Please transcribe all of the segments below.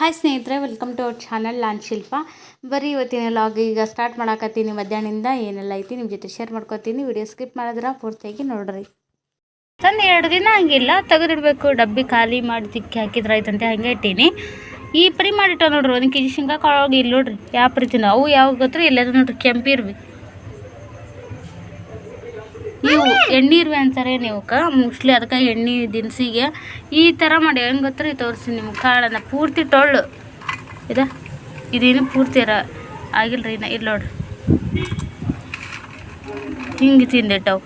Hi ಸ್ನೇಹಿತರೆ welcome to our channel ನಾನು ಶಿಲ್ಪ ಬರೀ ಇವತ್ತಿನ ಲಾಗ್ ಈಗ ಸ್ಟಾರ್ಟ್ ಮಾಡಾಕತ್ತೀನಿ. ಮಧ್ಯಾಹ್ನದಿಂದ ಏನೆಲ್ಲ ಐತಿ ನಿಮ್ಮ ಜೊತೆ ಶೇರ್ ಮಾಡ್ಕೊತೀನಿ. ವಿಡಿಯೋ ಸ್ಕಿಪ್ ಮಾಡಿದ್ರೆ ಪೂರ್ತಿಯಾಗಿ ನೋಡ್ರಿ. ತಂದು ಎರಡು ದಿನ ಹಂಗಿಲ್ಲ. ತೆಗೆದಿಡ್ಬೇಕು. ಡಬ್ಬಿ ಖಾಲಿ ಮಾಡಿ ತಿಕ್ಕಿ ಹಾಕಿದ್ರೆ ಆಯ್ತಂತೆ. ಹಂಗೆ ಇಟ್ಟೀನಿ. ಈ ಪರಿ ಮಾಡಿಟ್ಟ ನೋಡ್ರಿ. ಒಂದು ಕೆ ಜಿ ಶೇಂಗಾ ಕಾಳೋಗಿ ಇಲ್ಲಿ ನೋಡ್ರಿ. ಯಾವ ಪ್ರೀತಿನ ಅವು ಯಾವ ಗೊತ್ತ್ರಿ? ಇಲ್ಲದ ನೋಡ್ರಿ. ಕೆಂಪಿರ್ವಿ ಇವು ಇರುವೆ ಅಂತಾರೆ ನೀವಕ್ಕೆ ಮೋಸ್ಟ್ಲಿ ಅದಕ್ಕೆ ಎಣ್ಣೆ, ದಿನಸಿಗೆ ಈ ಥರ ಮಾಡಿ. ಹೆಂಗೆ ಗೊತ್ತ್ರಿ ತೋರಿಸಿ ನಿಮ್ಗೆ. ಕಾಳನ್ನ ಪೂರ್ತಿ ಟೊಳ್ಳು. ಇದ, ಇದೇನು ಪೂರ್ತಿ ಇರ ಆಗಿಲ್ರಿ ಇನ್ನ. ಇಲ್ಲಿ ನೋಡ್ರಿ ಹಿಂಗೆ ತಿಂದಿಟ್ಟವು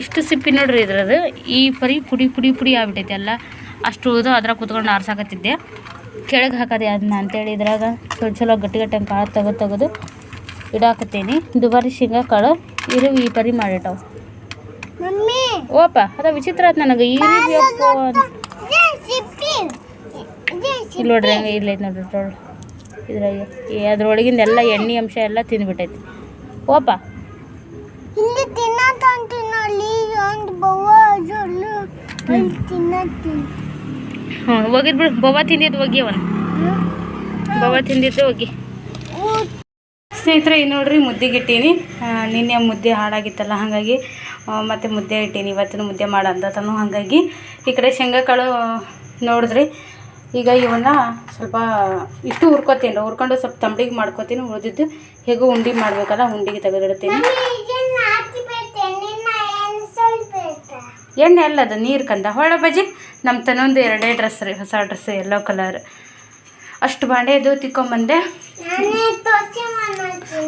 ಇಷ್ಟು ಸಿಪ್ಪಿ ನೋಡ್ರಿ ಇದ್ರದ್ದು ಈ ಪರಿ ಪುಡಿ ಪುಡಿ ಪುಡಿ ಆಗ್ಬಿಟ್ಟೈತಿ ಎಲ್ಲ. ಅಷ್ಟು ಉಳಿದು ಅದ್ರಾಗ ಕುತ್ಕೊಂಡು ಆರ್ಸಾಕತ್ತಿದ್ದೆ. ಕೆಳಗೆ ಹಾಕದೆ ಅದನ್ನ ಅಂತೇಳಿ ಇದ್ರಾಗ. ಚಲೋ ಚಲೋ ಗಟ್ಟಿ ಗಟ್ಟಿ ಕಾಳು ತೆಗೆದು ತೆಗೆದು ಇಡಾಕತ್ತೀನಿ. ದುಬಾರಿ ಶೇಂಗಾ ಕಾಳು ಇರು ಈ ಪರಿ ಮಾಡಿಟ್ಟವು ಓಪ ಅದ ವಿಚಿತ್ರ ಆಯ್ತು ನನಗೆ. ಈ ರೀತಿ ಇಲ್ಲಿ ನೋಡ್ರಿ ಹಂಗೆ ಇಲ್ಲ ನೋಡ್ರಿ ನೋಡ್ರಿ ಇದ್ರಾಗೆ. ಅದ್ರೊಳಗಿಂದ ಎಲ್ಲ ಎಣ್ಣೆ ಅಂಶ ಎಲ್ಲ ತಿಂದ್ಬಿಟ್ಟೈತಿ. ಓಪ. ಹ್ಞೂ ಹೋಗಿದ್ ಬಿಡು. ಬೊವ ತಿಂದಿದ್ದು ಹೋಗಿ ಅವನು ಬೊವ ತಿಂದಿದ್ದು ಹೋಗಿ. ಸ್ನೇಹಿತರೆ ಈಗ ನೋಡ್ರಿ ಮುದ್ದೆಗೆ ಇಟ್ಟೀನಿ. ನಿನ್ನೆ ಮುದ್ದೆ ಹಾಳಾಗಿತ್ತಲ್ಲ ಹಾಗಾಗಿ ಮತ್ತು ಮುದ್ದೆ ಇಟ್ಟೀನಿ. ಇವತ್ತಿನ ಮುದ್ದೆ ಮಾಡಂತನು ಹಾಗಾಗಿ. ಈ ಕಡೆ ಶೇಂಗಾ ಕಾಳು ನೋಡಿದ್ರಿ. ಈಗ ಇವನ್ನ ಸ್ವಲ್ಪ ಇಷ್ಟು ಹುರ್ಕೋತೀನಿ ಹುರ್ಕೊಂಡು ಸ್ವಲ್ಪ ತಂಬಡಿಗೆ ಮಾಡ್ಕೋತೀನಿ ಉಳಿದಿದ್ದು ಹೇಗೂ ಉಂಡಿ ಮಾಡಬೇಕಲ್ಲ ಉಂಡಿಗೆ ತೆಗೆದಿಡ್ತೀನಿ. ಎಣ್ಣೆ ಅಲ್ಲ ಅದು ನೀರು ಕಂದ. ಹೊಳೆ ಬಜ್ಜಿ ನಮ್ಮ ತನೊಂದು ಎರಡೇ ಡ್ರೆಸ್ ರೀ ಹೊಸ ಡ್ರೆಸ್ ಎಲ್ಲೋ ಕಲರ್ ಅಷ್ಟು ಬಾಂಡೆದು ತಿಕ್ಕೊಂಬಂದೆ.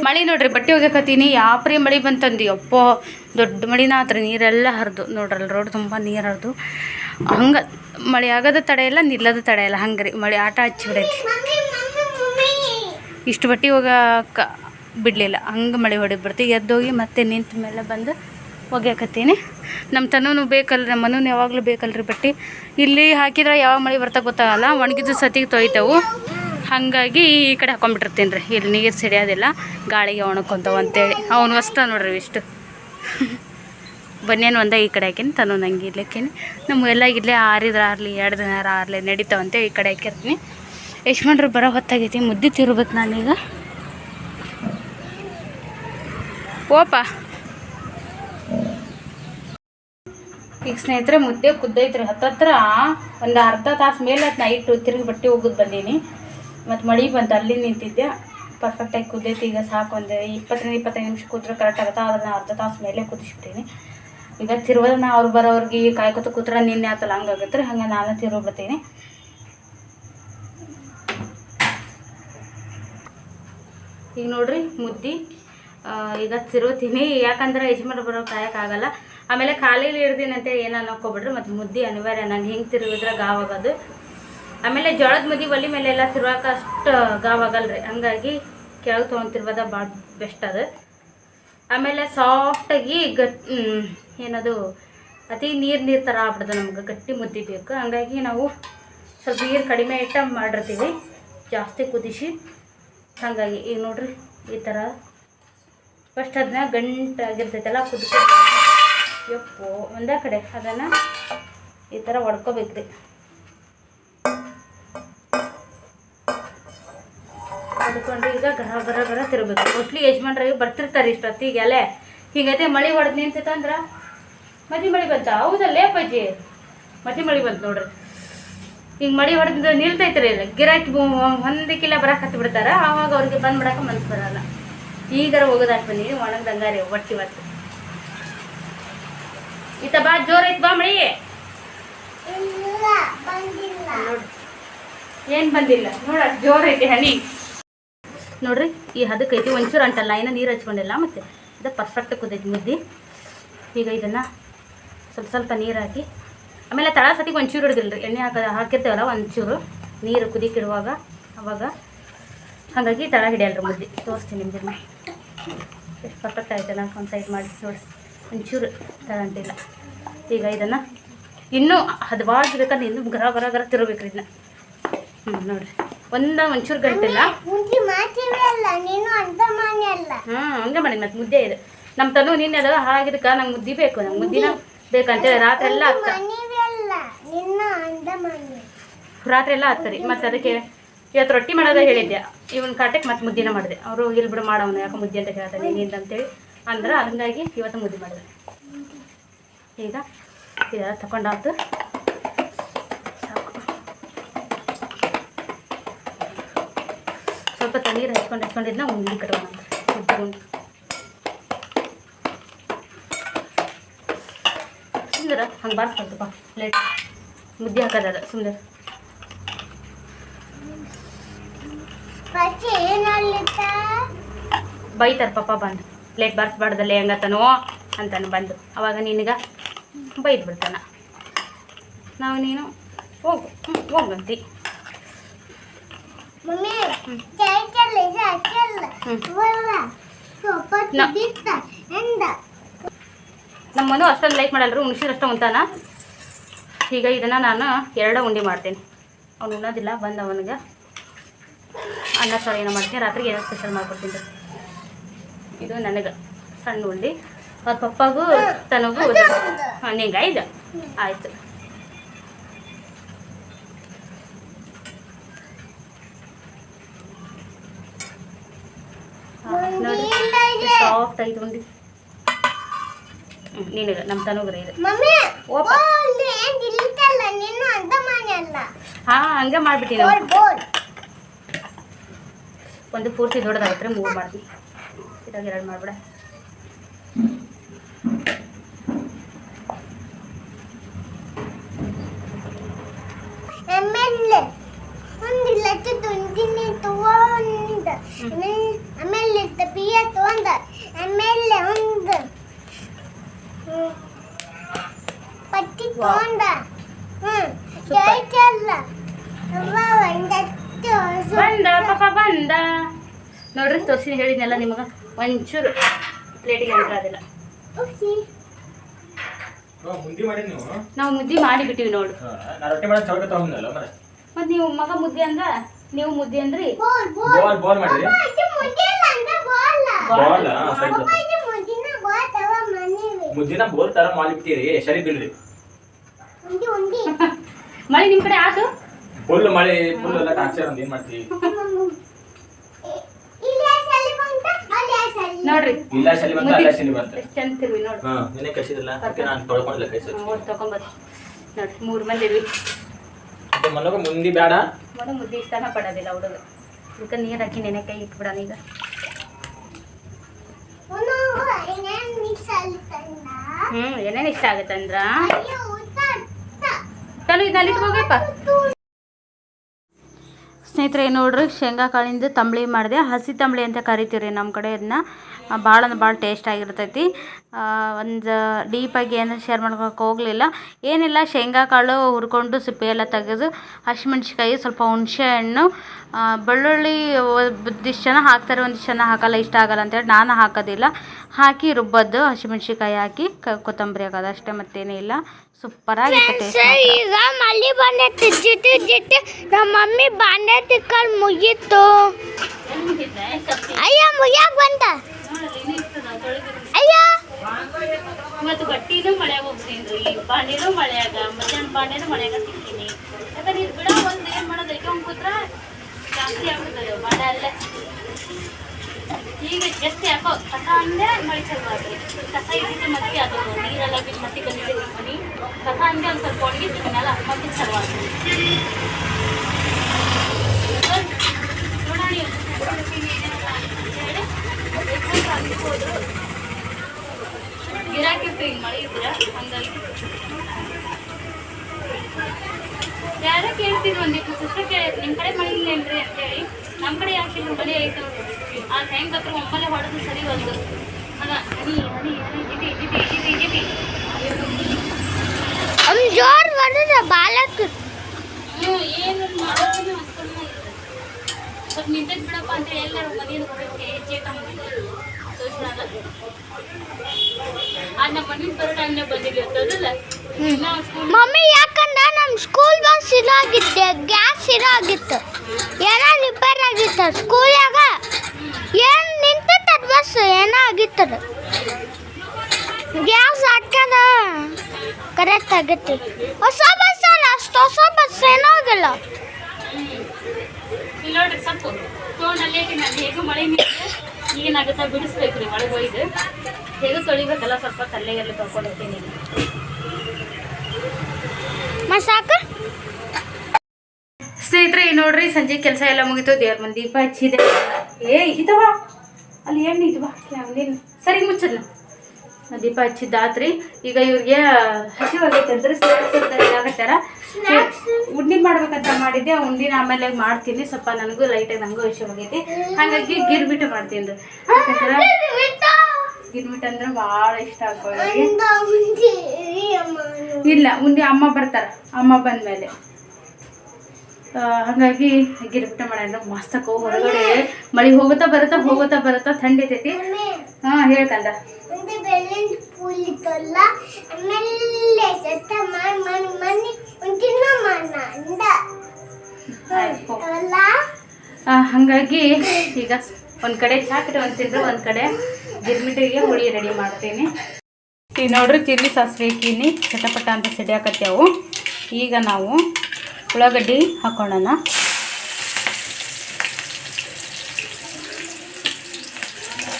ಮಳೆ ನೋಡ್ರಿ ಬಟ್ಟೆ ಒಗ್ಯಾಕತ್ತೀನಿ ಯಾಪ್ರಿ ಮಳೆ ಬಂತಂದು. ಅಪ್ಪೋ ದೊಡ್ಡ ಮಳಿನ ಆತ್ರಿ. ನೀರೆಲ್ಲ ಹರಿದು. ನೋಡ್ರಲ್ಲ ರೋಡ್ ತುಂಬ ನೀರು ಹರಿದು. ಹಂಗೆ ಮಳೆ ಆಗೋದು ತಡೆ ಇಲ್ಲ ನಿಲ್ಲೋದು ತಡೆ ಇಲ್ಲ. ಹಂಗೆ ರೀ ಮಳೆ ಆಟ ಹಚ್ಚಿಬಿಡೈತಿ ಇಷ್ಟು ಬಟ್ಟೆ ಹೋಗಕ್ಕೆ ಬಿಡಲಿಲ್ಲ. ಹಂಗೆ ಮಳೆ ಹೊಡಿಬಿಡ್ತಿ. ಎದ್ದೋಗಿ ಮತ್ತೆ ನಿಂತ ಮೇಲೆ ಬಂದು ಒಗ್ಯಾಕತ್ತೀನಿ ನಮ್ಮ ತನೂ ಬೇಕಲ್ಲ ನಮ್ಮ ಮನೂ ಯಾವಾಗಲೂ ಬೇಕಲ್ರಿ ಬಟ್ಟೆ. ಇಲ್ಲಿ ಹಾಕಿದ್ರೆ ಯಾವಾಗ ಮಳೆ ಬರ್ತಾ ಗೊತ್ತಾಗಲ್ಲ ಒಣಗಿದ್ದು ಸತಿಗೆ ತೊಯ್ತಾವು. ಹಾಗಾಗಿ ಈ ಕಡೆ ಹಾಕೊಂಡ್ಬಿಟ್ಟಿರ್ತೀನಿ ರೀ. ಇಲ್ಲಿ ನೀರು ಸಿಡಿಯೋದಿಲ್ಲ, ಗಾಳಿಗೆ ಒಣಕೊಂತಾವ ಅಂತೇಳಿ. ಅವನು ಅಷ್ಟ ನೋಡ್ರಿ ಇಷ್ಟು ಬನ್ನೇನು ಒಂದೇ ಈ ಕಡೆ ಹಾಕೀನಿ ತನು ನಂಗೆ ಇರ್ಲಿಕ್ಕೇನೆ ನಮ್ಮ ಎಲ್ಲ ಇಲ್ಲೇ ಆರಿದ್ರೆ ಆರ್ಲಿ, ಎರಡು ದಿನ ಆರ್ಲಿ ನಡೀತಾವಂತೆ ಈ ಕಡೆ ಹಾಕಿರ್ತೀನಿ. ಯಶ್ಮಂಡ್ರು ಬರೋ ಹೊತ್ತಾಗೈತಿ, ಮುದ್ದೆ ತಿರ್ಬೇಕು ನಾನೀಗ. ಓಪ. ಈಗ ಸ್ನೇಹಿತರೆ, ಮುದ್ದೆ ಕುದ್ದೈತ್ರಿ. ಹತ್ತತ್ರ ಒಂದು ಅರ್ಧ ತಾಸು ಮೇಲೆ ಅದು ನೈಟು ತಿರುಗಿ ಬಟ್ಟೆ ಹೋಗೋದು ಬಂದೀನಿ. ಮತ್ತು ಮಳೆ ಬಂತು, ಅಲ್ಲಿ ನಿಂತಿದ್ದೆ. ಪರ್ಫೆಕ್ಟಾಗಿ ಕುದ್ದೈತಿ, ಈಗ ಸಾಕು ಒಂದು ಇಪ್ಪತ್ತರಿಂದ ಇಪ್ಪತ್ತೈದು ನಿಮಿಷ ಕೂತ್ರೆ ಕರೆಕ್ಟ್ ಆಗುತ್ತೆ. ಅದನ್ನು ಅರ್ಧ ತಾಸು ಮೇಲೆ ಕುದಿಸ್ಬಿಟ್ಟೀನಿ. ಈಗ ತಿರುವಲ್ಲ ನಾ ಅವ್ರು ಬರೋವ್ರಿಗೆ ಕಾಯ್ಕೊತ ಕೂತ್ರೆ ನಿನ್ನೆ ಆತಲ್ಲ ಹಂಗಾಗತ್ತೆ ರೀ ಹಂಗೆ ನಾನು ತಿರುಗ್ಬಿಡ್ತೀನಿ ಈಗ ನೋಡ್ರಿ, ಮುದ್ದೆ ಈಗ ತಿರುತ್ತೀನಿ ಯಾಕಂದ್ರೆ ಯಜಮಾನ್ ಬರೋ ಕಾಯಕ್ಕಾಗಲ್ಲ ಆಮೇಲೆ ಖಾಲಿಲಿ ಹಿಡ್ದಿನಂತೆ ಏನು ಅನ್ನೋಕೋಬಿಡ್ರಿ ಮತ್ತು ಮುದ್ದೆ ಅನಿವಾರ್ಯ. ನಾನು ಹೆಂಗೆ ತಿರುಗಿದ್ರೆ ಗಾವಾಗೋದು ಆಮೇಲೆ ಜೋಳದ ಮುದಿ ಒಲಿ ಮೇಲೆ ಎಲ್ಲ ತಿರುವಾಕ ಅಷ್ಟು ಗಾವಾಗಲ್ರಿ ಹಂಗಾಗಿ ಕೆಳಗೆ ತೊಗೊಂತಿರ್ಬೋದ ಭಾಳ ಬೆಸ್ಟ್ ಅದು. ಆಮೇಲೆ ಸಾಫ್ಟಾಗಿ ಗಟ್ ಏನದು, ಅತಿ ನೀರು ನೀರು ಥರ ಆಗ್ಬಿಡ್ದು ನಮ್ಗೆ. ಗಟ್ಟಿ ಮುದ್ದೆ ಬೇಕು. ಹಂಗಾಗಿ ನಾವು ಸ್ವಲ್ಪ ನೀರು ಕಡಿಮೆ ಇಟ್ಟು ಮಾಡಿರ್ತೀವಿ. ಜಾಸ್ತಿ ಕುದಿಸಿ. ಹಾಗಾಗಿ ಈಗ ನೋಡ್ರಿ ಈ ಥರ ಫಸ್ಟ್ ಅದನ್ನ ಗಂಟಾಗಿರ್ತೈತಲ್ಲ ಕುದಿಸಿ ಯಪ್ಪು ಒಂದೇ ಕಡೆ ಅದನ್ನು ಈ ಥರ ಹೊಡ್ಕೋಬೇಕ್ರಿ ಹೊಡ್ಕೊಂಡು ಈಗ ಗರ ಗರ ಗರ ತಿರ್ಬೇಕು. ಮೋಸ್ಟ್ಲಿ ಯಜಮಾನ್ರಾಗಿ ಬರ್ತಿರ್ತಾರೆ ಇಷ್ಟೊತ್ತಿಗೆ ಅಲ್ಲೇ. ಹೀಗೈತೆ ಮಳೆ ಹೊಡೆದು ನಿಂತೈತಂದ್ರೆ ಮದಿ ಮಳೆ ಬಂತ? ಹೌದಲ್ಲೇ ಅಪ್ಪಾಜಿ? ಮದಿ ಮಳೆ ಬಂತು ನೋಡ್ರಿ. ಹಿಂಗೆ ಮಳೆ ಹೊಡೆದು ನಿಲ್ತೈತ್ರಿ ಇಲ್ಲ. ಗಿರಾಕಿ ಒಂದಕ್ಕಿಲ್ಲ ಬರಕ್ಕೆ ಹತ್ತಿ ಬಿಡ್ತಾರೆ ಆವಾಗ ಅವ್ರಿಗೆ ಬಂದು ಬಿಡಕ್ಕೆ ಮನ್ಸು ಬರಲ್ಲ. ಈಗಾರ ಹೋಗೋದಾಕ್ ನೀವು ಒಣಗ್ದಂಗಾರಿ ಒಟ್ಟಿ ಇವತ್ತು ಈತ ಬಾ, ಜೋರ್ ಐತ್ ಬಾ ಮಳಿ. ಏನ್ ಬಂದಿಲ್ಲ? ನೋಡ, ಜೋರ್ ಐತಿ ಹನಿ. ನೋಡ್ರಿ, ಈ ಹದಕ್ಕೆ ಐತಿ ಒಂಚೂರು ಅಂಟಲ್ಲ, ಇನ್ನ ನೀರು ಹಚ್ಕೊಂಡಿಲ್ಲ ಮತ್ತೆ. ಇದು ಪರ್ಫೆಕ್ಟ್ ಕುದೈತಿ ಮುದ್ದಿ. ಈಗ ಇದನ್ನ ಸ್ವಲ್ಪ ಸ್ವಲ್ಪ ನೀರು ಹಾಕಿ. ಆಮೇಲೆ ತಳ ಸತಿಗೆ ಒಂಚೂರು ಹಿಡ್ದಿಲ್ರಿ. ಎಣ್ಣೆ ಹಾಕ, ಹಾಕಿರ್ತೇವಲ್ಲ, ಒಂಚೂರು ನೀರು ಕುದಿಕಿಡುವಾಗ ಅವಾಗ. ಹಾಗಾಗಿ ತಳ ಹಿಡಿಯಲ್ರಿ ಮುದ್ದೆ. ತೋರಿಸ್ತೀನಿ ನಿಮ್ಗೆ. ಎಷ್ಟು ಪರ್ಫೆಕ್ಟ್ ಆಯ್ತು ನಾನು ಒಂದು ಸೈಡ್ ಮಾಡಿ ನೋಡಿ ಒಂಚೂರು ತಗೊಂಡಿಲ್ಲ ಈಗ ಇದನ್ನು ಇನ್ನೂ ಹದವಾಗಿರ್ಬೇಕಂದ್ರೆ ಇನ್ನೂ ಗರ ಗರ ಗರ ತಿರ್ಬೇಕ್ರಿ ಇದನ್ನ. ಹ್ಞೂ ನೋಡಿರಿ. ಒಂದ ಒಂಚೂರು ಗಂಟಿಲ್ಲ. ಹ್ಞೂ ಹಂಗೆ ಮಾಡಿ ಮತ್ತೆ ಮುದ್ದೆ ಇದೆ. ನಮ್ಮ ತನು ನಿನ್ನೆ ಅದಾಗ ಹಾಗಿದ್ದಕ್ಕೆ ನಂಗೆ ಮುದ್ದೆ ಬೇಕು ನಂಗೆ ಮುದ್ದಿನ ಬೇಕಂತೇಳಿ ರಾತ್ರಿ ಎಲ್ಲ ಆಗ್ತಾ. ರಾತ್ರಿ ಎಲ್ಲ ಆಗ್ತದೆ ಮತ್ತು ಅದಕ್ಕೆ ಇವತ್ತು ರೊಟ್ಟಿ ಮಾಡೋದೇ ಹೇಳಿದ್ದೆ ಇವನ್ ಕಾಟಕ್ಕೆ ಮತ್ತೆ ಮುದ್ದಿನ ಮಾಡಿದೆ. ಅವರು ಇಲ್ಲಿ ಬಿಡು ಮಾಡೋನು ಯಾಕೆ ಮುದ್ದೆ ಅಂತ ಹೇಳ್ತಾನೆ ನೀನು ಅಂತೇಳಿ ಅಂದ್ರೆ ಹಂಗಾಗಿ ಇವತ್ತು ಮುದ್ದೆ ಮಾಡಿದೆ ಈಗ ಇದೆಲ್ಲ ತಗೊಂಡಾತು ಸಾಕು ಸ್ವಲ್ಪ ತಣ್ಣೀರು ಹಚ್ಕೊಂಡು ಹಚ್ಕೊಂಡಿದ್ನ ಉಂಡಿ ಕಡೆ ಮುದ್ದೆ ಉಂಡು. ಸುಂದರ ಹಂಗೆ ಬಾರಿಸ್ಕೊಂತಪ್ಪ ಪ್ಲೇಟ್ ಮುದ್ದೆ ಹಾಕೋದದ ಸುಂದರ. ಬೈತಾರೆ ಪಾಪ ಬಂದು. ಪ್ಲೇಟ್ ಬರ್ಸ್ಬಾರ್ದಲ್ಲ ಹೆಂಗತನೋ ಅಂತಾನು ಬಂದು. ಅವಾಗ ನಿನಗೆ ಬೈದು ಬಿಡ್ತಾನ ನಾವು ನೀನು ಹೋಗು. ಹೋಗಂತಿ. ನಮ್ಮನು ಅಷ್ಟೊಂದು ಲೈಕ್ ಮಾಡಲ್ರು ಹುಣ್ಸಿನ ಅಷ್ಟ ಉಂತಾನ ಈಗ ಇದನ್ನು ನಾನು ಎರಡೇ ಉಂಡೆ ಮಾಡ್ತೀನಿ. ಅವ್ನು ಉಣ್ಣೋದಿಲ್ಲ ಬಂದು ಅವನಿಗೆ ಅನ್ನ ಸಾರು ಏನೋ ಮಾಡ್ತೀನಿ. ರಾತ್ರಿಗೆ ಏನೋ ಸ್ಪೆಷಲ್ ಮಾಡ್ಕೊಡ್ತೀನಿ. ಇದು ನನಗೆ ಸಣ್ಣ ಉಂಡೆ ಅವ್ರ ಪಪ್ಪಗೂ ತನಗೂ ಹಾಂ ನಿಂಗೆ ಇದು ಆಯಿತು ನೋಡಿ ಸಾಫ್ಟ್ ಆಯ್ತು ಉಂಡೆ ನಿನಗೆ ನಮ್ಮ ತನಗ್ರಿ ಇದು. ಹಾ ಹಂಗೆ ಮಾಡ್ಬಿಟ್ಟಿನಿ ಒಂದು ಪೂರ್ತಿ ದೊಡ್ಡದಾಗತ್ತೆ ಮೂರು ಮಾಡ್ತೀನಿ. ಇದಾಗ ಎರಡು ಮಾಡ್ಬಿಡ. ಬಂದ ಪಾಪ ಬಂದ. ನೋಡ್ರಿ ತೋರಿಸಿ ಹೇಳಿದ್ನಲ್ಲ ನಿಮಗೆ. ಒಂಚೂರು ಪ್ಲೇಟಿಗೆ ಅಂತ ಅದಿಲ್ಲ. ಉಪ್ಸಿ. ಓ, ಮುದ್ದೆ ಮಾಡಿ ನೀವು? ನಾವು ಮುದ್ದೆ ಮಾಡಿಬಿಟ್ಟಿವಿ ನೋಡು. ಮತ್ತೆ ನಾ ರೊಟ್ಟಿ ಮಾಡೋ ಚೌಕ ತಗೊಂಡಲ್ಲ ಮರ. ಮತ್ತು ನೀವು ಮಗ ಮುದ್ದೆ ಅಂದ ನೀವು ಮುದ್ದೆ ಅಂದ್ರಿ? ಮುದ್ದಿನ ಬೋರ್ ತರ ಮಾಡಿಬಿಟ್ಟಿರಿ ಸರಿ ಬಿಡ್ರಿ. ಮಳೆ ನಿಮ್ಮ ಕಡೆ ಆತು? ಫುಲ್ ಮಳೆ ಫುಲ್ ಎಲ್ಲ ಹಾಕ್ಸ್ಯಾರ ಅಂತ ಏನ್ ಮಾಡ್ತಿ ಇಲ್ಲಿ ಯಾರ್ ಸಲಿ ಬಂತ ಅಲ್ಲಿ ಯಾರ್ ಸಲಿ ನೋಡ್ರಿ. ಇಲ್ಲ ಶಲಿ ಬಂತ ಅಲ್ಲ ಬಂತ. ಎಷ್ಟು ಚಂದ ತಿರುವಿ ನೋಡಿ ಹಾ ನಿನ್ನೆ ಕಳ್ಸಿದ್ರಲ್ಲ ಅದಕ್ಕೆ ನಾನು ತೊಳ್ಕೊಂಡಿಲ್ಲ ಕೈ ಸರಿ ಮೂರು ನೋಡ್ರಿ ಮೂರು ಮಂದಿ ಇರ್ವಿ ಮನಗ ಮುಂದಿ ಬೇಡ. ಮನ ಮುದ್ದೆ ಇಷ್ಟನ ಪಡೋದಿಲ್ಲ ಹುಡುಗ ಅದಕ್ಕೆ ನೀರು ಹಾಕಿ ನೆನೆ ಕೈ ಇಟ್ಬಿಡೋಣ ಈಗ. ಹ್ಮ್ ಅಲ್ಲಿ ಏನೇನು ಇಷ್ಟ ಆಗುತ್ತೆ ಅಂದ್ರ? ಅಲ್ಲಿ ಚಲೋ ಇದನ್ನ ಇಟ್ಕೋಗಪ್ಪ. ಸ್ನೇಹಿತರೆ, ನೋಡ್ರಿ, ಶೇಂಗಾ ಕಾಳಿಂದ ತಂಬಳಿ ಮಾಡಿದೆ. ಹಸಿ ತಂಬಳಿ ಅಂತ ಕರಿತೀವಿ ನಮ್ಮ ಕಡೆ ಅದನ್ನ ಭಾಳ ಅಂದ್ರೆ ಭಾಳ ಟೇಸ್ಟ್ ಆಗಿರ್ತೈತಿ. ಒಂದು ಡೀಪಾಗಿ ಏನು ಶೇರ್ ಮಾಡ್ಕೊಳಕ್ಕೆ ಹೋಗಲಿಲ್ಲ. ಏನಿಲ್ಲ, ಶೇಂಗಾ ಕಾಳು ಹುರ್ಕೊಂಡು ಸಿಪ್ಪೆ ಎಲ್ಲ ತೆಗೆದು ಹಸಿಮೆಣ್ಸಿಕಾಯಿ ಸ್ವಲ್ಪ ಹುಣಸೆ ಹಣ್ಣು ಬೆಳ್ಳುಳ್ಳಿ ಒಂದಿಷ್ಟು ಜನ ಹಾಕ್ತಾರೆ, ಒಂದಿಷ್ಟು ಜನ ಹಾಕಲ್ಲ, ಇಷ್ಟ ಆಗಲ್ಲ ಅಂತೇಳಿ ನಾನು ಹಾಕೋದಿಲ್ಲ. ಹಾಕಿ ರುಬ್ಬದ್ದು ಹಸಿಮೆಣ್ಸಿಕಾಯಿ ಹಾಕಿ ಕೊತ್ತಂಬರಿ ಹಾಕೋದು ಅಷ್ಟೇ ಮತ್ತೇನೇ ಇಲ್ಲ ಸೂಪರಾಗಿತ್ತು ಟೇಸ್ಟ್ ಈಗ ಮಲ್ಲಿ ಬಂದೈತಿ ಜಿಟ್ಟು ಜಿಟ್ಟು ನಮ್ಮ ಮಮ್ಮಿ ಬಾಂಡೆ ತಿಕ್ಕಲ್ ಮುಗೀತು. ಅಯ್ಯ ಅಯ್ಯ. ಬಟ್ಟಿನೂ ಮಳೆಯಾಗ ಹೋಗ್ತೀನಿ ಬಾಂಡೆನೂ ಮಳೆಯಾಗ ಮಧ್ಯಾಹ್ನ ಬಾಂಡೆನೂ ಮಳೆಯಾಗ ತಿಂತೀನಿ ಯಾಕಂದ್ರೆ ಇದು ಬಿಡ ಒಂದು ಏನು ಮಾಡೋದಕ್ಕೆ ಕೂತ್ರ ಜಾಸ್ತಿ ಆಗ್ಬಿಡ್ತದೆ ಬಾಂಡೆ ಅಲ್ಲೇ. ಈಗ ಜಸ್ಟ್ ಯಾಕೋ ಕಸ ಮಳೆ ಆಗ್ತದೆ ಕಸ ಇದ್ದಿದ್ದು ಮತ್ತೆ ಅದು ನೀರೆಲ್ಲ ಬಿಟ್ಟು ಮತ್ತೆ ಗಲೀಜು ಮನೆ ಕಸ ಅಂದೆ ಒಂದು ಸ್ವಲ್ಪ ಒಣಗಿದ್ದೀನಲ್ಲ ಮತ್ತೆ ಚಲೋ ಆಗ್ತದೆ. ನೋಡೋಣ ಆಗ್ಬೋದು. ಗಿರಾಕಿ ಫ್ರೀ ಮಳೆ ಇದ್ರೆ ಹಂಗಾಗಿ. ಯಾರೋ ಕೇಳ್ತೀನಿ ಒಂದಿಟ್ಟು ಸಿಸ್ಟರ್ ಕೇಳಿ ನಿಮ್ಮ ಕಡೆ ಮಳೆ ಇಲ್ಲೇನ್ರಿ ಅಂತೇಳಿ ನಮ್ಮ ಕಡೆ ಯಾಕೆ ಮಳೆ ಆಯ್ತು? ಆ ಹೆಂಗ್ ಹತ್ರ ಒಮ್ಮಲೆ ಹೊಡೆದು ಸರಿ ಒಂದು ಅದ ಹನಿ ಹನಿ ಹನಿ ಜಿಟಿ ಜಿಟಿ ಜಿಟಿ ಜಿಟಿ. ಅವ್ನು ಜೋರ್ ಬರ್ತದ ಬಾಲಕ್ ಹ್ಞೂ ಏನು ಮಾಡೋದು ಅನ್ಕೊಂಡು ಸ್ವಲ್ಪ ನಿಂತದ್ ಬಿಡಪ್ಪ ಅಂತ ಎಲ್ಲರೂ ಮನೆಯಿಂದ ಬರೋಕ್ಕೆ ಕಮ್ಮಿ ತೋರಿಸ್ಬಿಡಲ್ಲ ಆ ನಮ್ಮ ಮನೆಯಿಂದ ಬರೋ ಟೈಮ್ನಾಗ ಅಂತದಲ್ಲ. ಮಮ್ಮಿ, ಯಾಕಂದ್ರೆ ನಮ್ಮ ಸ್ಕೂಲ್ ಬಸ್ ಇರೋಗಿತ್ತು ಗ್ಯಾಸ್ ಇರೋಗಿತ್ತು ಏನೋ ರಿಪೇರ್ ಆಗಿತ್ತು. ಸ್ಕೂಲಾಗ ಏನು ನಿಂತಿತ್ತು ಬಸ್ ಏನೋ ಆಗಿತ್ತದ ಗ್ಯಾಸ್ ಹಾಕ್ಯದ ಕರೆಕ್ಟ್ ಆಗೈತಿ ಹೊಸ ಬಸ್ ಅಲ್ಲ, ಅಷ್ಟು ಹೊಸ ಬಸ್ ಏನೋ ಆಗಿಲ್ಲ. ನೋಡ್ರಿ ಮಳೆ ನೀರು ಈಗೇನಾಗುತ್ತಾ ಬಿಡಿಸ್ಬೇಕು ರೀ ಒಳಗೆ ಹೇಗೂ ತೊಳಿಬೇಕಲ್ಲ, ಸ್ವಲ್ಪ ತಲೆಗೆಲ್ಲ ತೊಳ್ಕೊಂಡು ಹೋಗ್ತೀನಿ. ಮತ್ತು ಸಾಕು? ಸ್ನೇಹಿತರೆ ಈ ನೋಡ್ರಿ ಸಂಜೆ ಕೆಲಸ ಎಲ್ಲ ಮುಗಿತು. ದೇವ್ರ ಮಂದಿ ದೀಪ ಹಚ್ಚಿದೆ. ಏ ಇದವ ಅಲ್ಲಿ ಎಣ್ಣೆ ಇದ್ವ ಹಂಗೇನು ಸರಿ ಮುಚ್ಚಲ್ಲ ದೀಪ ಹಚ್ಚಿದ್ದಾತ್ರಿ. ಈಗ ಇವ್ರಿಗೆ ಹಸಿವಾಗೈತಂದ್ರೆ ಸ್ನಾಕ್ಸ್ ಅಂತ ಆಗತ್ತಾರ. ಉಂಡಿನ ಮಾಡ್ಬೇಕಂತ ಮಾಡಿದ್ದೆ. ಉಂಡಿನ ಆಮೇಲೆ ಮಾಡ್ತೀನಿ. ಸ್ವಲ್ಪ ನನಗೂ ಲೈಟಾಗಿ ನನಗೂ ಹಸಿವಾಗೈತಿ ಹಾಗಾಗಿ ಗಿರ್ಬಿಟ್ಟು ಮಾಡ್ತೀನಿ ರೀ ಯಾಕಂದ್ರೆ ಗಿರ್ಬಿಟ್ಟು ಅಂದ್ರೆ ಭಾಳ ಇಷ್ಟ ಆಗ್ಕೊಳ್ಳಿ ಇಲ್ಲ ಮುಂದೆ ಅಮ್ಮ ಬರ್ತಾರ ಅಮ್ಮ ಬಂದ ಮೇಲೆ ಹಾಗಾಗಿ ಗಿರ್ಬಿಟ ಮಾಡೋಣ ಮಸ್ತಕ್ಕ ಹೊರಗಡೆ ಮಳೆ ಹೋಗುತ್ತಾ ಬರುತ್ತಾ ಹೋಗುತ್ತಾ ಬರುತ್ತಾ ಥಂಡಿ ಐತೈತಿ. ಹಾ ಹೇಳ್ಕಂದ ಹಂಗಾಗಿ ಈಗ ಒಂದ್ ಕಡೆ ಚಾಕಿಟ್ಟು ಒಂದು ತಿಂದ್ರೆ ಒಂದ್ ಕಡೆ ಗಿರ್ಮಿಟಿಗೆ ಹುಳಿ ರೆಡಿ ಮಾಡ್ತೀನಿ. ಈಗ ನೋಡ್ರಿ ಚಿಲ್ಲಿ ಸಾಸಿವೆ ಹಾಕೀನಿ ಚಟಪಟ ಅಂತ ಸಿಡಿಯಾಕತ್ಯಾವು ಈಗ ನಾವು ಉಳ್ಳಾಗಡ್ಡಿ ಹಾಕೋಣ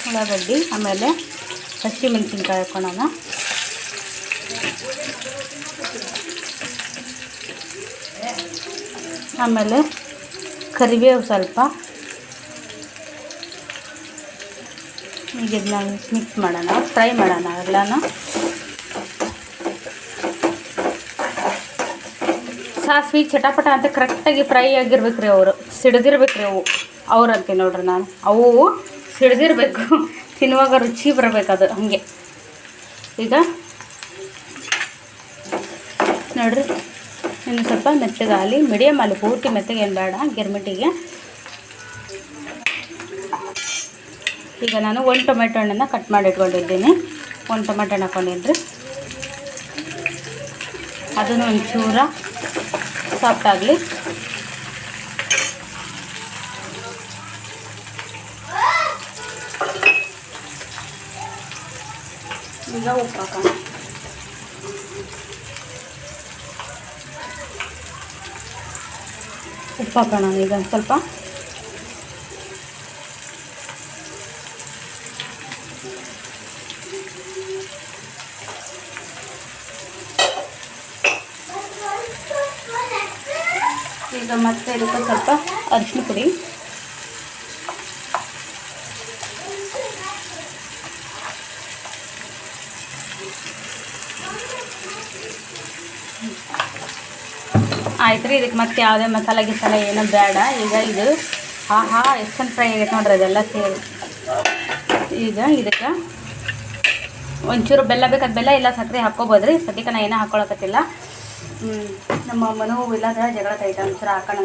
ಉಳ್ಳಾಗಡ್ಡಿ, ಆಮೇಲೆ ಹಸಿಮೆಣಸಿನ್ಕಾಯಿ ಹಾಕೋಣ ಆಮೇಲೆ ಕರಿಬೇವು ಸ್ವಲ್ಪ. ಈಗ ಇದನ್ನ ಮಿಕ್ಸ್ ಮಾಡೋಣ ಫ್ರೈ ಮಾಡೋಣ ಎಲ್ಲನೂ. ಸಾಸ್ವಿ ಚಟಪಟ ಅಂತ ಕರೆಕ್ಟಾಗಿ ಫ್ರೈ ಆಗಿರ್ಬೇಕು ರೀ ಅವರು. ಸಿಡ್ದಿರ್ಬೇಕು ರೀ ಅವು. ಅವ್ರು ಅಂತೀನಿ ನೋಡ್ರಿ ನಾನು. ಅವು ಸಿಡ್ದಿರ್ಬೇಕು. ತಿನ್ನುವಾಗ ರುಚಿ ಬರಬೇಕು ಅದು ಹಾಗೆ. ಈಗ ನೋಡ್ರಿ, ಇನ್ನು ಸ್ವಲ್ಪ ಮೆತ್ತಗಾಲಿ ಮೀಡಿಯಮ್ ಅಲ್ಲಿ ಪೂರ್ತಿ ಮೆತ್ತಗೆ ಬೇಡ ಗಿರ್ಮಿಟಿಗೆ ಈಗ ನಾನು ಒಂದು ಟೊಮೆಟೊ ಹಣ್ಣನ್ನು ಕಟ್ ಮಾಡಿ ಇಟ್ಕೊಂಡಿದ್ದೀನಿ. ಒಂದು ಟೊಮೆಟೊ ಹಣ್ಣು ಹಾಕೊಂಡಿದ್ರಿ. ಅದನ್ನು ಒಂಚೂರ ಸಾಫ್ಟ್ ಆಗಲಿ. ಈಗ ಉಪ್ಪು ಹಾಕೋಣ. ಉಪ್ಪು ಹಾಕೋಣ ಈಗ ಸ್ವಲ್ಪ ಈಗ ಮತ್ತೆ ಇದಕ್ಕೆ ಸ್ವಲ್ಪ ಅರಿಶಿನ ಪುಡಿ ಆಯ್ತು ರೀ ಇದಕ್ಕೆ ಮತ್ತೆ ಯಾವುದೇ ಮಸಾಲೆ ಗಿಸಾಲ ಏನೂ ಬೇಡ. ಈಗ ಇದು, ಆಹಾ ಎಷ್ಟು ಫ್ರೈ ಆಗೈತೆ ನೋಡ್ರಿ ಅದೆಲ್ಲ ಸೇರಿ. ಈಗ ಇದಕ್ಕೆ ಒಂಚೂರು ಬೆಲ್ಲ ಬೇಕಾದ ಬೆಲ್ಲ ಇಲ್ಲ ಸಕ್ಕರೆ ಹಾಕ್ಕೋಬೋದ್ರಿ. ಸದ್ಯಕ್ಕೆ ನಾ ಏನೂ ಹಾಕ್ಕೊಳಕತ್ತಿಲ್ಲ. ನಮ್ಮ ಮನು ಇಲ್ಲದ ಜಗಳ ತೈತ ಒಂಚೂರು ಹಾಕೋಣ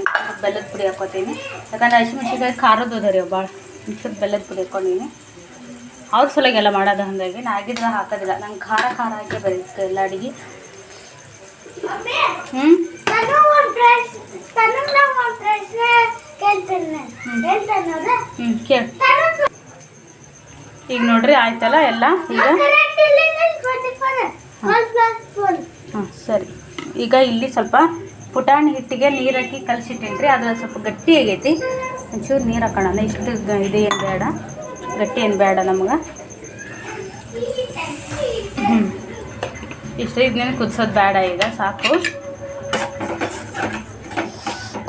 ಬೆಲ್ಲದ ಪುಡಿ ಹಾಕೋತೀನಿ. ಯಾಕಂದ್ರೆ ಹಸಿಮೆಣ್ಸಿನ್ಕಾಯಿ ಖಾರದ್ದು ರೀ ಭಾಳ ಒಂಚೂರು ಬೆಲ್ಲದ ಪುಡಿ ಹಾಕ್ಕೊಂಡಿನಿ ಅವ್ರ ಸಲಗೆಲ್ಲ ಮಾಡೋದು ಹಾಗಾಗಿ ನಾ ಆಗಿದ್ರೆ ಹಾಕೋದಿಲ್ಲ. ನಂಗೆ ಖಾರ ಖಾರ ಹಾಕಿ ಬರೀತು ಎಲ್ಲ ಅಡುಗೆ. ಹ್ಞೂ ಹ್ಞೂ ಕೇಳಿ. ಈಗ ನೋಡ್ರಿ ಆಯ್ತಲ್ಲ ಎಲ್ಲ? ಈಗ? ಹಾಂ ಸರಿ. ಈಗ ಇಲ್ಲಿ ಸ್ವಲ್ಪ ಪುಟಾಣಿ ಹಿಟ್ಟಿಗೆ ನೀರು ಹಾಕಿ ಕಲಸಿಟ್ಟೇನಿ ರೀ ಅದು ಸ್ವಲ್ಪ ಗಟ್ಟಿ ಆಗೈತಿ. ಒಂಚೂರು ನೀರು ಹಾಕೋಣ. ಇಷ್ಟು ಇದೆ ಇದು ಏನು ಬೇಡ. ಗಟ್ಟಿ ಏನು ಬೇಡ ನಮ್ಗೆ. ಇಷ್ಟು, ಇದನ್ನೇನು ಕುದಿಸೋದು ಬೇಡ ಈಗ, ಸಾಕು.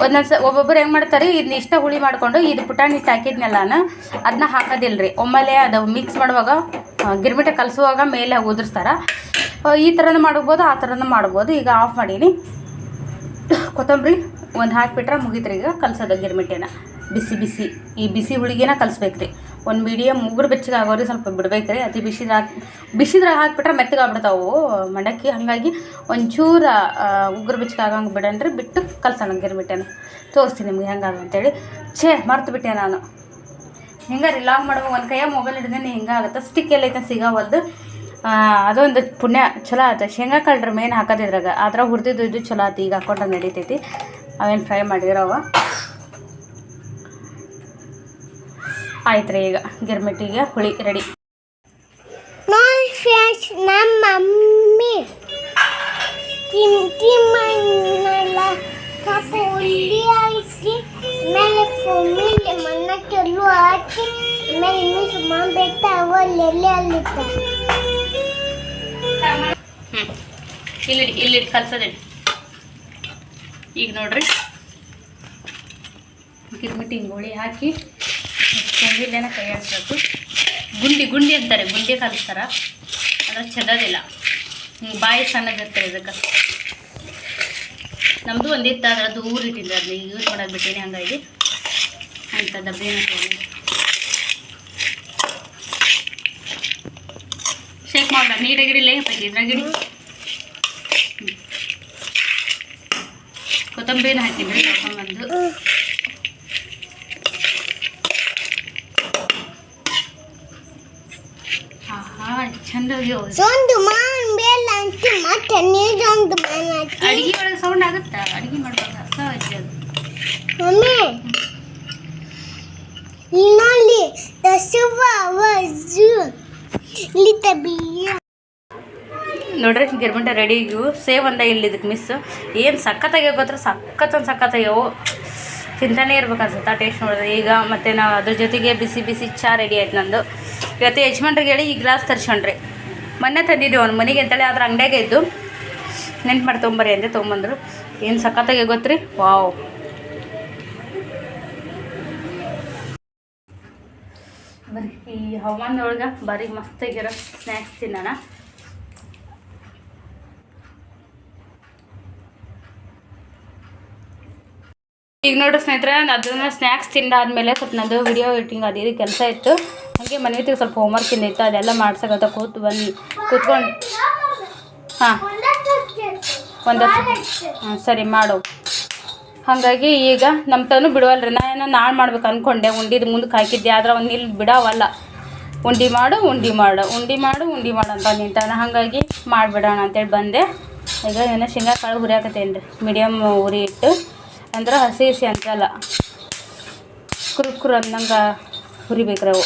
ಒಂದೊಂದು ಸ ಒಬ್ಬೊಬ್ರು ಹೆಂಗೆ ಮಾಡ್ತಾರೆ ಇದನ್ನ ಇಷ್ಟ ಹುಳಿ ಮಾಡಿಕೊಂಡು, ಇದು ಪುಟಾಣಿ ಹಾಕಿದ್ನಲ್ಲ ನಾನು ಅದನ್ನ ಹಾಕೋದಿಲ್ಲ ರೀ ಒಮ್ಮೆಲೆ ಅದು ಮಿಕ್ಸ್ ಮಾಡುವಾಗ ಗಿರ್ಮಿಟ ಕಲಸುವಾಗ ಮೇಲೆ ಉದುರಿಸ್ತಾರೆ. ಈ ಥರನೂ ಮಾಡ್ಬೋದು, ಆ ಥರನೂ ಮಾಡ್ಬೋದು. ಈಗ ಆಫ್ ಮಾಡೀನಿ. ಕೊತ್ತಂಬರಿ ಒಂದು ಹಾಕಿಬಿಟ್ರೆ ಮುಗೀತ್ರಿ ಈಗ ಕಲ್ಸೋದು ಗಿರ್ಮಿಟೇನ. ಬಿಸಿ ಬಿಸಿ. ಈ ಬಿಸಿ ಹುಳಿಗೆನ ಕಲಿಸ್ಬೇಕು ರೀ ಒಂದು ಮೀಡಿಯಮ್ ಮುಗುರು ಬೆಚ್ಚಗೆ ಆಗೋರಿಗೆ ಸ್ವಲ್ಪ ಬಿಡ್ಬೇಕ್ರಿ. ಅತಿ ಬಿಸಿದ್ರೆ ಹಾಕಿ ಬಿಸಿದ್ರಾಗ ಹಾಕಿಬಿಟ್ರೆ ಮೆತ್ತಗೆ ಆಗ್ಬಿಡ್ತಾವು ಮಂಡಕ್ಕಿ ಹಾಗಾಗಿ ಒಂಚೂರು ಉಗುರು ಬೆಚ್ಚಗೆ ಆಗಂಗೆ ಬಿಡನ್ರಿ. ಬಿಟ್ಟು ಕಲ್ಸೋಣ ಗಿರ್ಮಿಟ್ಟೆನ ತೋರಿಸ್ತೀನಿ ನಿಮ್ಗೆ ಹೆಂಗಾಗ ಅಂತೇಳಿ ಛೇ ಮರ್ತು ಬಿಟ್ಟೆ ನಾನು. ಹಿಂಗೆ ರೀ ಲಾಂಗ್ ಮಾಡುವಾಗ ಒಂದು ಕೈಯಾಗ ಮೊಬೈಲ್ ಹಿಡ್ದೇನೆ ಹಿಂಗೆ ಆಗುತ್ತೆ. ಸ್ಟಿಕ್ ಎಲ್ಲ ಐತೆ ಆ, ಅದೊಂದು ಪುಣ್ಯ ಚಲೋ ಆಯ್ತು ಶೇಂಗಾ ಕಳ್ರಿ ಮೇನ್ ಹಾಕೋದಿದ್ರಾಗ ಆದ್ರೆ ಹುರಿದಿದ್ದು ಇದು ಚಲೋ ಆಯ್ತು ಈಗ ಹಾಕೊಂಡ್ರೆ ನಡೀತೈತಿ. ಅವೇನು ಫ್ರೈ ಮಾಡಿರವ ಆಯ್ತು ರೀ ಈಗ ಗಿರ್ಮಿಟ್ಟಿಗೆ ಹುಳಿ ರೆಡಿ. ನಮ್ಮ ಮಮ್ಮಿ ಹುಳಿ ಮೇಲೆ ಮಣ್ಣಕ್ಕೆಲ್ಲೂ ಹಾಕಿ ಇಲ್ಲಿ ಇಲ್ಲಿ ಕಲ್ಸದಿಡಿ. ಈಗ ನೋಡ್ರಿ. ಗಿರ್ಮಿಟ್ಟಿ ಹಿಂಗೋಳಿ ಹಾಕಿ ಚೆಂದಿಲ್ಲೇನ ಕೈ ಹಾಕ್ಬೇಕು ಗುಂಡಿ ಗುಂಡಿ ಅಂತಾರೆ, ಗುಂಡಿ ಕಲಿಸ್ತಾರ. ಅಂದ್ರೆ ಚೆದೋದಿಲ್ಲ ಹಿಂಗೆ ಬಾಯಿ ಸಣ್ಣದಿರ್ತಾರೆ ಇದಕ್ಕೆ ನಮ್ಮದು ಒಂದಿತ್ತು ಅದ್ರದ್ದು ಊರು ಇಟ್ಟಿದ್ದೆ ಅದನ್ನ ಯೂಸ್ ಮಾಡೋದು ಬಿಟ್ಟೀನಿ ಹಂಗಾಗಿ. ಅಂತ ಡಬ್ಬಿನ ಶೇಕ್ ಮಾಡ್ದ ನೀಟಾಗಿಡಿಲ್ಲ ಪೈಕಿ ಇದ್ರಾಗಿಡಿ ಕೊತ್ತಂಬರಿನ ಹಾಕಿದ್ರಿ ತೊಗೊಂಡ್ಬಂದು ಆಹಾ ಒಂದು ಮಾನ್ ಬೇಲ ಅಂತ ಮತ್ತೆ ನೀರೊಂದು ಮಾನ್ ಹಾಕಿ ಅಡಿಗೆ ಒಳಗೆ ಸೌಂಡ್ ಆಗುತ್ತಾ? ಅಡಿಗೆ ಮಾಡುವಾಗ ಮಮ್ಮಿ ಇನ್ನೊಂದು ದಸುವ ನೋಡ್ರಿ ರೆಡಿ ಇವು ಸೇವ್ ಅಂದ ಇಲ್ಲಿ ಇದಕ್ಕೆ ಮಿಸ್ ಏನು ಸಖತ್ತಾಗ್ಯಾವ ಗೊತ್ತರ? ಸಖತ್ ಒಂದು ಸಖತ್ತಾಗ್ಯಾವು. ತಿಂತಾನೆ ಇರ್ಬೇಕು ಅನ್ಸುತ್ತೆ ಆ ಟೇಸ್ಟ್ ನೋಡಿದ್ರೆ. ಈಗ ಮತ್ತು ನಾವು ಅದ್ರ ಜೊತೆಗೆ ಬಿಸಿ ಬಿಸಿ ಚಹಾ ರೆಡಿ ಆಯ್ತು ನಂದು. ಇವತ್ತು ಯಜಮಾನ್ರಿಗೆ ಹೇಳಿ ಈ ಗ್ಲಾಸ್ ತರ್ಸ್ಕೊಂಡ್ರಿ. ಮೊನ್ನೆ ತಂದಿದ್ದೆ ಅವ್ನ. ಮನೆಗೆ ಅಂತೇಳಿ ಆದ್ರೆ ಅಂಗಡಿಯಾಗೆ ಇದ್ದು. ನೆನ್ಪು ಮಾಡಿ ತೊಗೊಂಬರಿ ಅಂದೆ, ತೊಗೊಂಬಂದ್ರು. ಏನು ಸಖತ್ತಾಗೆ ಗೊತ್ತ್ರಿ? ವಾವ್. ಬರ್ರಿ, ಈ ಹವಾಮಾನದೊಳಗೆ ಬಾರಿ ಮಸ್ತಾಗಿರೋ ಸ್ನ್ಯಾಕ್ಸ್ ತಿನ್ನೋಣ. ಈಗ ನೋಡ್ರಿ ಸ್ನೇಹಿತರೆ ಅದನ್ನ ಸ್ನ್ಯಾಕ್ಸ್ ತಿಂದಾದ್ಮೇಲೆ ಸ್ವಲ್ಪ ನಂದು ವಿಡಿಯೋ ಎಡಿಟಿಂಗ್ ಅದೇ ಕೆಲಸ ಇತ್ತು. ಹಾಗೆ ಮನೆ ಹತ್ತಿರ ಸ್ವಲ್ಪ ಹೋಮ್ವರ್ಕ್ ಇತ್ತು ಅದೆಲ್ಲ ಮಾಡ್ಸಕತ್ತ ಕೂತು ಬಂದು ಕೂತ್ಕೊಂಡು ಹಾಂ. ಒಂದು ಹಾಂ ಸರಿ ಮಾಡು. ಹಾಗಾಗಿ ಈಗ ನಮ್ಮ ತನು ಬಿಡುವಲ್ರಿ. ನಾ ಏನೋ ನಾಳೆ ಮಾಡ್ಬೇಕು ಅಂದ್ಕೊಂಡೆ ಉಂಡಿದ ಮುಂದೆ ಹಾಕಿದ್ದೆ, ಆದ್ರೆ ಅವ್ನು ಇಲ್ಲಿ ಬಿಡವಲ್ಲ. ಉಂಡಿ ಮಾಡು ಉಂಡಿ ಮಾಡು. ಉಂಡಿ ಮಾಡು ಉಂಡಿ ಮಾಡು ಅಂತ ನಿಂತಾನ. ಹಾಗಾಗಿ ಮಾಡಿಬಿಡೋಣ ಅಂತೇಳಿ ಬಂದೆ. ಈಗ ಏನೋ ಶೇಂಗಾ ಕಾಳು ಹುರಿಯಾಕತ್ತೇನೆ ರೀ ಮೀಡಿಯಮ್ ಉರಿ ಇಟ್ಟು. ಅಂದ್ರೆ ಹಸಿ ಹಸಿ ಅಂತಲ್ಲ ಕುರುಕುರು ಅಂದಂಗೆ ಹುರಿಬೇಕು ಅವು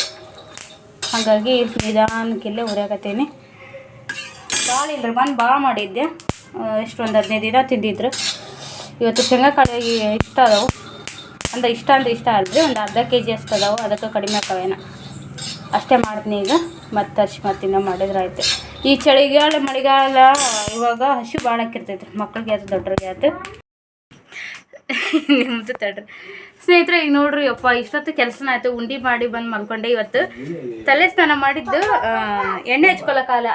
ಹಾಗಾಗಿ ನಿಧಾನಕ್ಕಿಲ್ಲೇ ಹುರಿಯಾಕತ್ತೀನಿ. ಭಾಳ ಇಲ್ರಿ, ಬಂದು ಭಾಳ ಮಾಡಿದ್ದೆ. ಎಷ್ಟು ಒಂದು ಹದಿನೈದು ದಿನ ತಿಂದಿದ್ರು. ಇವತ್ತು ಶೇಂಗಾ ಕಾಳು ಇಷ್ಟ ಅದಾವು. ಅಂದ್ರೆ ಇಷ್ಟ ಅಂದ್ರೆ ಇಷ್ಟ ಅಲ್ರಿ ಒಂದು ಅರ್ಧ ಕೆ ಜಿ ಅಷ್ಟು ಅದಾವು, ಅದಕ್ಕೆ ಕಡಿಮೆ ಆಕವೇನ ಅಷ್ಟೇ ಮಾಡ್ತೀನಿ ಈಗ, ಮತ್ತೆ ಹಸಿ ಮತ್ತಿನ್ನ ಮಾಡಿದ್ರೆ ಆಯ್ತು. ಈ ಚಳಿಗಾಲ, ಮಳೆಗಾಲ ಇವಾಗ ಹಸಿ ಭಾಳ ಆಕಿರ್ತೈತೆ ಮಕ್ಳಿಗೆ ಆಯ್ತು ದೊಡ್ಡರಿಗೆ ಆಯ್ತು ನಿಮ್ದು ತಡ್ರಿ. ಸ್ನೇಹಿತರೆ ಈಗ ನೋಡ್ರಿ ಅಪ್ಪ ಇಷ್ಟೊತ್ತು ಕೆಲಸ ಆಯ್ತು. ಉಂಡಿ ಮಾಡಿ ಬಂದು ಮಲ್ಕೊಂಡೆ ಇವತ್ತು. ತಲೆ ಸ್ನಾನ ಮಾಡಿದ್ದು ಎಣ್ಣೆ ಹಚ್ಕೊಳಕಾಲ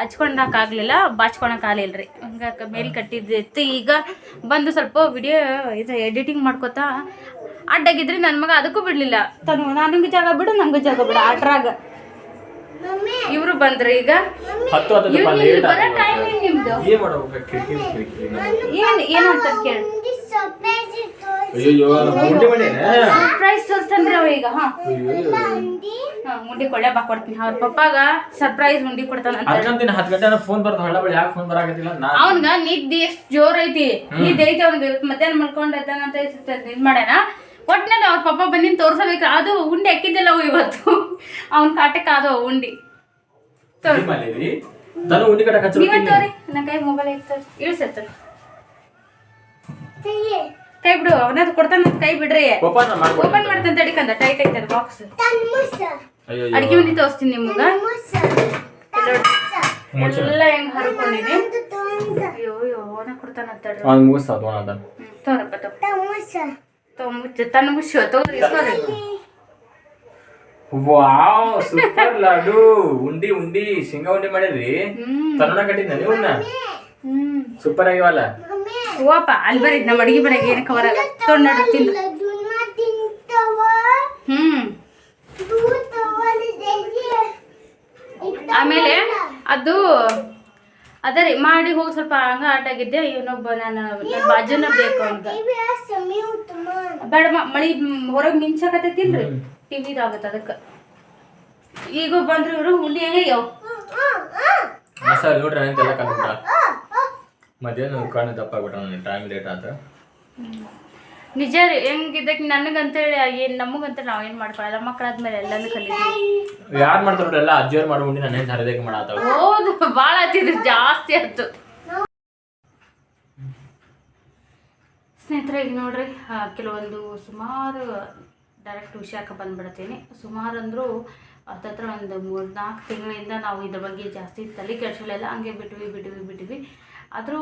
ಬಾಚ್ಕೊಳಕ್ಕಾಗಲಿಲ್ಲ ರೀ ಹಂಗ ಮೇಲ್ ಕಟ್ಟಿದ್ದಿತ್ತು. ಈಗ ಬಂದು ಸ್ವಲ್ಪ ವಿಡಿಯೋ ಇದು ಎಡಿಟಿಂಗ್ ಮಾಡ್ಕೋತಾ ಅಡ್ಡಾಗಿದ್ರಿ ನನ್ನ ಮಗ ಅದಕ್ಕೂ ಬಿಡಲಿಲ್ಲ. ತನು ನನಗೆ ಜಾಗ ಬಿಡು ನಂಗೆ ಜಾಗ ಬಿಡು ಆಟ್ರಾಗ ಇವರು ಬಂದ್ರಿ ಈಗ. ಟೈಮಿಂಗ್ ನಿಮ್ದು ಏನ್ ಏನ್ ಏನಂತ ಕೇಳಿ. ಅಯ್ಯೋ ಉಂಡಿ ಮಾಡೇನೆ ಸರ್ಪ್ರೈಸ್ ತೋರಿಸ್ತಾನ್ರಿ ಅವ ಈಗ ಹಾ. ಹಾ, ಉಂಡಿ ಕೊಳ್ಳೆ ಬಾ ಕೊಡ್ತೀನಿ. ಅವ್ರ ಪಪ್ಪಾಗ ಸರ್ಪ್ರೈಸ್ ಉಂಡಿ ಕೊಡ್ತಾನಂತ ಅದಕ್ಕಂತೀನಿ ಹತ್ತು ಗಂಟೆ ಫೋನ್ ಬರ್ತಾವ ಹೊಳ್ಳ ಬಳಿ ಯಾಕೆ ಫೋನ್ ಬರಾಕತ್ತಿಲ್ಲ ನಾ ಅವನ್ಗ ನಿದ್ದೆ ಎಷ್ಟು ಜೋರ್ ಐತಿ. ನಿದ್ದೆ ಐತಿ ಅವ್ನಿಗೆ. ಮಧ್ಯಾಹ್ನ ಮಲ್ಕೊಂಡೈತಾನಂತ ಇದು ಮಾಡ್ಯಾನ. ಒಟ್ನಲ್ಲಿ ಅವ್ರ ಪಪ್ಪ ಬಂದಿನ ತೋರ್ಸಬೇಕು ಅದು ಉಂಡಿ ಹಾಕಿದ್ದಿಲ್ಲ ಅವು ಇವತ್ತು. ಅವ್ನ ಕಾಟಕ್ಕೆ ಅದು ಉಂಡಿ. ತನು ಉಂಡಿ ಕಟ್ಟ ಹಚ್ಚ ನೀವೇ ತೋರಿ. ನನ್ನ ಕೈ ಮೊಬೈಲ್ ಐತೆ ಇಳಿಸತ್ತ ಕೈ ಬಿಡು ಅವನದು ಕೊಡ್ತಾನ ಕೈ ಬಿಡ್ರಿ. ಓಪನ್ ಮಾಡ್ತಾನೆ ತಡಿಕಂದ ಟೈಟ್ ಐತೆ ಅದು ಬಾಕ್ಸ್ ಅಡಿಗೆ ಮನೆ ತೋರಿಸ್ತೀನಿ ನಿಮ್ಗ. ಎಲ್ಲ ಹೆಂಗ್ ಹರ್ಕೊಂಡಿನಿ ಅಯ್ಯೋ ಕೊಡ್ತಾನ ತಡ್ರಿ ಅವ್ನು ಅದ ತೋರಪ್ಪ ತನ್ನ ಮುಚ್ಚು ತಗೋರಿ ಇಸ್ಕೊರಿ ವಾವ್ ಸೂಪರ್ ಲಾಡು ಉಂಡಿ ಉಂಡಿ ಶೇಂಗಾ ಉಂಡಿ ಮಾಡಿದ್ರಿ? ತನ್ನ ಕಟ್ಟಿದ್ನ ಕಟ್ಟಿದ್ದ ನೀವನ್ನ ಸೂಪರ್ ಆಗಿವಲ್ಲ? ಮಮ್ಮಿ. ಓಪ ಅಲ್ಲಿ ಬರೀ ನಮ್ಮ ಅಡಿಗೆ ಮನೆಗೆ ಏನಕ್ಕೆ ಕವರ್ ತೊಂಡು ತಿಂದು ದೂತವಲಿದೆಯೇ ಆಮೇಲೆ ಅದು ಅದರಿ ರೀ ಮಾಡಿ ಹೋಗಿ ಸ್ವಲ್ಪ ಹಂಗ ಆಟ ಆಗಿದ್ದೆ ಇವನೊಬ್ಬ ನಾನು ನನ್ನ ಬಾಜುನ ಬೇಕು ಅಂತ. ಬೇಡ ಮಳಿ ಹೊರಗೆ ಮಿಂಚಾಕತ್ತೈತಿಲ್ರಿ ಟಿವಿ ಇದಾಗತ್ತೆ ಅದಕ್ಕೆ. ಈಗ ಬಂದ್ರು ಇವರು ಹುಲಿ ಹೆಂಗೆ ಮಸಾಲೆ ನೋಡ್ರಿ ಮಧ್ಯಾಹ್ನ ಕಣ್ಣು ದಪ್ಪ ನನಗೆ ಟೈಮ್ ಲೇಟ್ ಆತ ನಿಜ ರೀ ಹೆಂಗಿದ್ದಕ್ಕೆ ನನಗಂತೇಳಿ ಏನು ನಮಗಂತೇಳಿ ನಾವೇನು ಮಾಡ್ಕೊಳಲ್ಲ. ಮಕ್ಕಳಾದ್ಮೇಲೆ ಎಲ್ಲಾನು ಕಲಿತೀವಿ. ಯಾರು ಮಾಡ್ತಾರ ಎಲ್ಲ ಅಜ್ಜಿಯವ್ರು ಮಾಡೋ ಉಂಡಿ ನಾನು ಹರಿದಕ್ಕೆ ಮಾಡಾತಾವ? ಹೌದು ಭಾಳ ಆತಿದ್ರು ಜಾಸ್ತಿ ಆಯ್ತು. ಸ್ನೇಹಿತರೆ ಈಗ ನೋಡ್ರಿ ಕೆಲವೊಂದು ಸುಮಾರು ಡೈರೆಕ್ಟ್ ಹುಷಾಕ ಬಂದ್ಬಿಡ್ತೀನಿ. ಸುಮಾರು ಅಂದರೂ ಹತ್ತತ್ರ ಒಂದು ಮೂರು ನಾಲ್ಕು ತಿಂಗಳಿಂದ ನಾವು ಇದ್ರ ಬಗ್ಗೆ ಜಾಸ್ತಿ ತಲೆ ಕೆಡ್ಸಿಲ್ಲ. ಹಂಗೆ ಬಿಟ್ವಿ ಬಿಟ್ವಿ ಬಿಟ್ವಿ. ಆದರೂ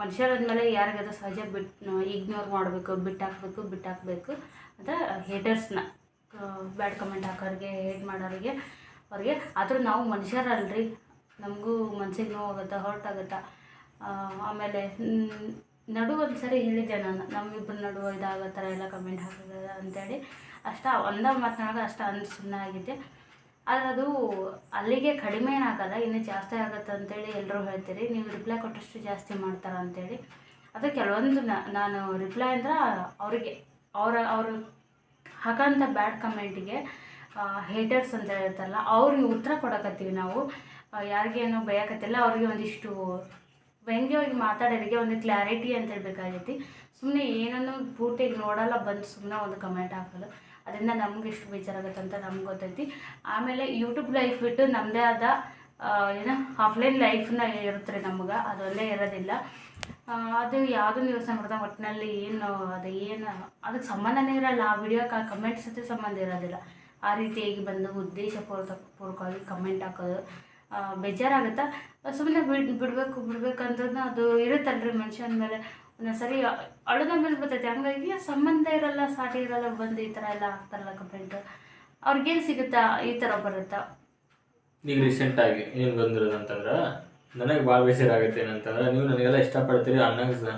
ಮನುಷ್ಯರಾದ್ಮೇಲೆ ಯಾರಿಗಾದ್ರೂ ಸಹಜ ಬಿಟ್ಟು ಇಗ್ನೋರ್ ಮಾಡಬೇಕು, ಬಿಟ್ಟಾಕಬೇಕು ಬಿಟ್ಟಾಕಬೇಕು. ಅಂದರೆ ಹೇಟರ್ಸ್ನ ಬ್ಯಾಡ್ ಕಮೆಂಟ್ ಹಾಕೋರಿಗೆ ಹೇಟ್ ಮಾಡೋರಿಗೆ, ಅವ್ರಿಗೆ. ಆದರೂ ನಾವು ಮನುಷ್ಯರಲ್ರಿ. ನಮಗೂ ಮನ್ಸಿಗೆ ನೋವಾಗುತ್ತೆ ಹರ್ಟ್ ಆಗುತ್ತಾ. ಆಮೇಲೆ ನಡು ಒಂದು ಸರಿ ಹೇಳಿದ್ದೆ ನಾನು. ನಮ್ಮಿಬ್ಬರ ನಡುವೆ ಇದಾಗೋ ಥರ ಎಲ್ಲ ಕಮೆಂಟ್ ಹಾಕಿದ ಅಂತೇಳಿ. ಅಷ್ಟ ಒಂದ ಮಾತನಾಡೋದು ಅಷ್ಟು ಸುಮ್ಮನೆ ಆಗಿದ್ದೆ. ಆದರೆ ಅದು ಅಲ್ಲಿಗೆ ಕಡಿಮೆ ಏನಾಗಲ್ಲ, ಇನ್ನೂ ಜಾಸ್ತಿ ಆಗುತ್ತೆ ಅಂತೇಳಿ ಎಲ್ಲರೂ ಹೇಳ್ತೀರಿ. ನೀವು ರಿಪ್ಲೈ ಕೊಟ್ಟಷ್ಟು ಜಾಸ್ತಿ ಮಾಡ್ತಾರೆ ಅಂತೇಳಿ. ಅದು ಕೆಲವೊಂದು ನಾನು ರಿಪ್ಲೈ ಅಂದ್ರೆ ಅವರಿಗೆ, ಅವರ, ಅವರು ಹಾಕೋಂಥ ಬ್ಯಾಡ್ ಕಮೆಂಟಿಗೆ ಹೇಟರ್ಸ್ ಅಂತ ಹೇಳ್ತಾರಲ್ಲ, ಅವ್ರಿಗೆ ಉತ್ತರ ಕೊಡಕತ್ತೀವಿ ನಾವು. ಯಾರಿಗೇನು ಬಯಕತ್ತಿಲ್ಲ, ಅವ್ರಿಗೆ ಒಂದಿಷ್ಟು ವ್ಯಂಗ್ಯವಾಗಿ ಮಾತಾಡೋರಿಗೆ ಒಂದು ಕ್ಲಾರಿಟಿ ಅಂತ ಹೇಳ್ಬೇಕಾಗೈತಿ. ಸುಮ್ಮನೆ ಏನನ್ನು ಪೂರ್ತಿಯಾಗಿ ನೋಡಲ್ಲ, ಬಂದು ಸುಮ್ಮನೆ ಒಂದು ಕಮೆಂಟ್ ಹಾಕೋದು ಅದರಿಂದ ನಮ್ಗೆ ಎಷ್ಟು ಬೇಜಾರಾಗುತ್ತೆ ಅಂತ ನಮ್ಗೆ ಗೊತ್ತೈತಿ. ಆಮೇಲೆ ಯೂಟ್ಯೂಬ್ ಲೈಫ್ ಬಿಟ್ಟು ನಮ್ಮದೇ ಆದ ಏನೋ ಆಫ್ಲೈನ್ ಲೈಫ್ನ ಇರುತ್ತೆ ನಮ್ಗೆ ಅದೊಂದೇ ಇರೋದಿಲ್ಲ. ಅದು ಯಾವುದು ಯೋಚನೆ ಸಂಬಂಧ ಒಟ್ಟಿನಲ್ಲಿ ಏನು, ಅದು ಏನು, ಅದಕ್ಕೆ ಸಂಬಂಧನೇ ಇರಲ್ಲ. ಆ ವಿಡಿಯೋಕ್ಕೆ ಆ ಕಮೆಂಟ್ಸ್ ಜೊತೆ ಸಂಬಂಧ ಇರೋದಿಲ್ಲ. ಆ ರೀತಿಯಾಗಿ ಬಂದು ಉದ್ದೇಶಪೂರ್ವಕ ಪೂರ್ವಕವಾಗಿ ಕಮೆಂಟ್ ಹಾಕೋದು ಬೇಜಾರಾಗುತ್ತೆ? ಸುಮ್ಮನೆ ಬಿಡ್, ಬಿಡಬೇಕು ಬಿಡ್ಬೇಕಂದ್ರೂ ಅದು ಇರುತ್ತಲ್ರಿ ಮನುಷ್ಯನ ಮೇಲೆ. ಸರಿ ಅಳದ ಮೇಲೆ ಬರ್ತೈತೆ. ಹಂಗಾಗಿ ಸಂಬಂಧ ಇರಲ್ಲ, ಸಾಟಿ ಇರಲ್ಲ, ಬಂದು ಈ ಥರ ಎಲ್ಲ ಹಾಕ್ತಾರಲ್ಲ ಕಮೆಂಟ್ ಅವ್ರಿಗೇನು ಸಿಗುತ್ತಾ? ಈ ಥರ ಬರುತ್ತಾ? ಈಗ ರೀಸೆಂಟಾಗಿ ಏನು ಬಂದಿರೋದು ಅಂತಂದ್ರೆ ನನಗೆ ಭಾಳ ಬೇಸರ ಆಗುತ್ತೆ ಏನಂತಂದ್ರೆ, ನೀವು ನನಗೆಲ್ಲ ಇಷ್ಟಪಡ್ತೀರಿ, ಅಣ್ಣಗೆ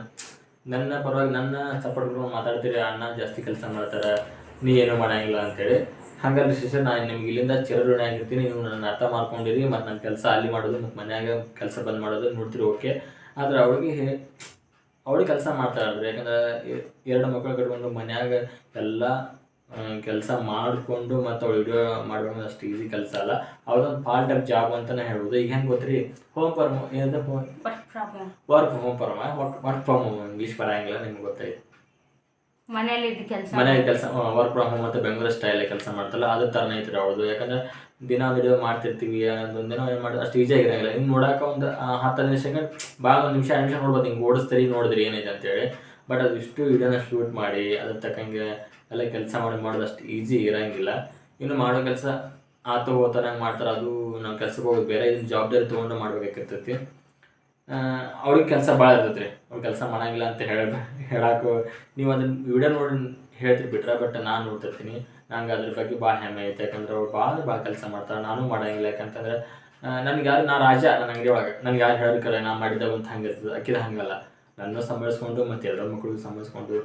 ನನ್ನ ಪರವಾಗಿ ನನ್ನ ಸಪೋರ್ಟ್ ಮಾತಾಡ್ತೀರಿ, ಅಣ್ಣ ಜಾಸ್ತಿ ಕೆಲಸ ಮಾಡ್ತಾರೆ, ನೀ ಏನು ಮಾಡಂಗಿಲ್ಲ ಅಂತೇಳಿ. ಹಾಗಾಗಿ ಶಿಷ್ಯ ನಾನು ನಿಮ್ಗೆ ಇಲ್ಲಿಂದ ಚಿರಋಣಿ ಆಗಿರ್ತೀನಿ, ನೀವು ನನ್ನ ಅರ್ಥ ಮಾಡ್ಕೊಂಡಿರಿ, ಮತ್ತು ನನ್ನ ಕೆಲಸ ಅಲ್ಲಿ ಮಾಡೋದು, ಮತ್ತು ಮನೆಯಾಗ ಕೆಲಸ ಬಂದ್ ಮಾಡೋದು ನೋಡ್ತೀರಿ ಓಕೆ ಆದ್ರೆ ಅವಳಿಗೆ ಅವಳು ಕೆಲಸ ಮಾಡ್ತಾಳ್ರಿ ಯಾಕಂದ್ರೆ ಎರಡು ಮಕ್ಕಳು ಕಟ್ಕೊಂಡು ಮನ್ಯಾಗ ಎಲ್ಲ ಕೆಲಸ ಮಾಡಿಕೊಂಡು ಮತ್ತು ಅವಳು ವಿಡಿಯೋ ಮಾಡ್ಬೇಕು ಅಷ್ಟು ಈಸಿ ಕೆಲಸ ಅಲ್ಲ. ಅವ್ರದೊಂದು ಪಾರ್ಟ್ ಆಫ್ ಜಾಬ್ ಅಂತಲೇ ಹೇಳ್ಬೋದು. ಈಗ ಹೆಂಗೆ ಗೊತ್ತ್ರಿ? ಹೋಮ್ ಪರ್ಮ್ ಏನಂದ್ರೆ work from home form perm? Work from home English ಬರಂಗಿಲ್ಲ ನಿಮ್ಗೆ ಗೊತ್ತಾಯ್ತು. ಮನೆಯಲ್ಲಿ ಕೆಲಸ? ಮನೆಯಲ್ಲಿ ಕೆಲಸ ವರ್ಕ್ ಫ್ರಮ್ ಹೋಮ್ ಮತ್ತು ಬೆಂಗಳೂರು ಸ್ಟೈಲ್ ಕೆಲಸ ಮಾಡ್ತಲ್ಲ ಅದ್ರ ಥರನೇ ಐತ್ರಿ ಅವ್ಳದು. ಯಾಕಂದ್ರೆ ದಿನ ವಿಡಿಯೋ ಮಾಡ್ತಿರ್ತೀವಿ ಅದೊಂದು ದಿನ ಏನು ಮಾಡಿ ಅಷ್ಟು ಈಜಿ ಆಗಿರಂಗಿಲ್ಲ. ಹಿಂಗೆ ನೋಡೋಕೆ ಒಂದು ಆ, ಹತ್ತು ಹದಿನೈದು ಸೆಕೆಂಡ್ ಭಾಳ ಒಂದು ನಿಮಿಷ ನಿಮಿಷ ನೋಡ್ಬೋದು. ಹಿಂಗೆ ಓಡಿಸ್ತೀರಿ ನೋಡಿದ್ರಿ ಏನಿದೆ ಅಂತೇಳಿ. ಬಟ್ ಅದು ಇಷ್ಟು ವಿಡಿಯೋನ ಶೂಟ್ ಮಾಡಿ ಅದ್ರ ತಕ್ಕಂಗೆ ಎಲ್ಲ ಕೆಲಸ ಮಾಡಿ ಮಾಡೋದು ಅಷ್ಟು ಈಸಿ ಇರೋಂಗಿಲ್ಲ. ಇನ್ನು ಮಾಡೋ ಕೆಲಸ ಆತ ಹೋಗ್ತಾರಂಗೆ ಮಾಡ್ತಾರೆ ಅದು ನಾವು ಕೆಲ್ಸಕ್ಕೆ ಹೋಗಿ ಬೇರೆ. ಇದನ್ನ ಜವಾಬ್ದಾರಿ ತೊಗೊಂಡು ಮಾಡ್ಬೇಕಾಗಿರ್ತೈತಿ. ಅವ್ರಿಗೆ ಕೆಲಸ ಭಾಳ ಇರ್ತೈತೆ ರೀ ಅವ್ರು ಕೆಲಸ ಮಾಡಂಗಿಲ್ಲ ಅಂತ ಹೇಳ ಹೇಳಕ್ಕೆ ನೀವು ಅದನ್ನು ವಿಡಿಯೋ ನೋಡಿ ಹೇಳ್ತಿರ್ಬಿಟ್ರೆ ಬಟ್ ನಾನು ನೋಡ್ತಿರ್ತೀನಿ. ನಂಗೆ ಅದ್ರ ಬಗ್ಗೆ ಭಾಳ ಹೆಮ್ಮೆ ಐತೆ. ಯಾಕಂದ್ರೆ ಅವ್ರು ಭಾಳ ಭಾಳ ಕೆಲಸ ಮಾಡ್ತಾರೆ, ನಾನು ಮಾಡಂಗಿಲ್ಲ. ಯಾಕಂತಂದ್ರೆ ನನಗೆ ಯಾರು ನಾ ರಾಜ ನನ್ನ ಅಂಗಡಿ ಒಳಗೆ. ನನಗೆ ಯಾರು ಹೇಳಿದ್ರೆ ನಾ ಮಾಡಿದ್ದೆ ಅಂತ ಹಂಗೆ ಇರ್ತದೆ. ಅಕ್ಕಿದ ಹಂಗಲ್ಲ. ನನ್ನ ಸಂಬಳಿಸ್ಕೊಂಡು ಮತ್ತು ಎಲ್ಲರ ಮಕ್ಕಳಿಗೆ ಸಂಬಳಿಸ್ಕೊಂಡು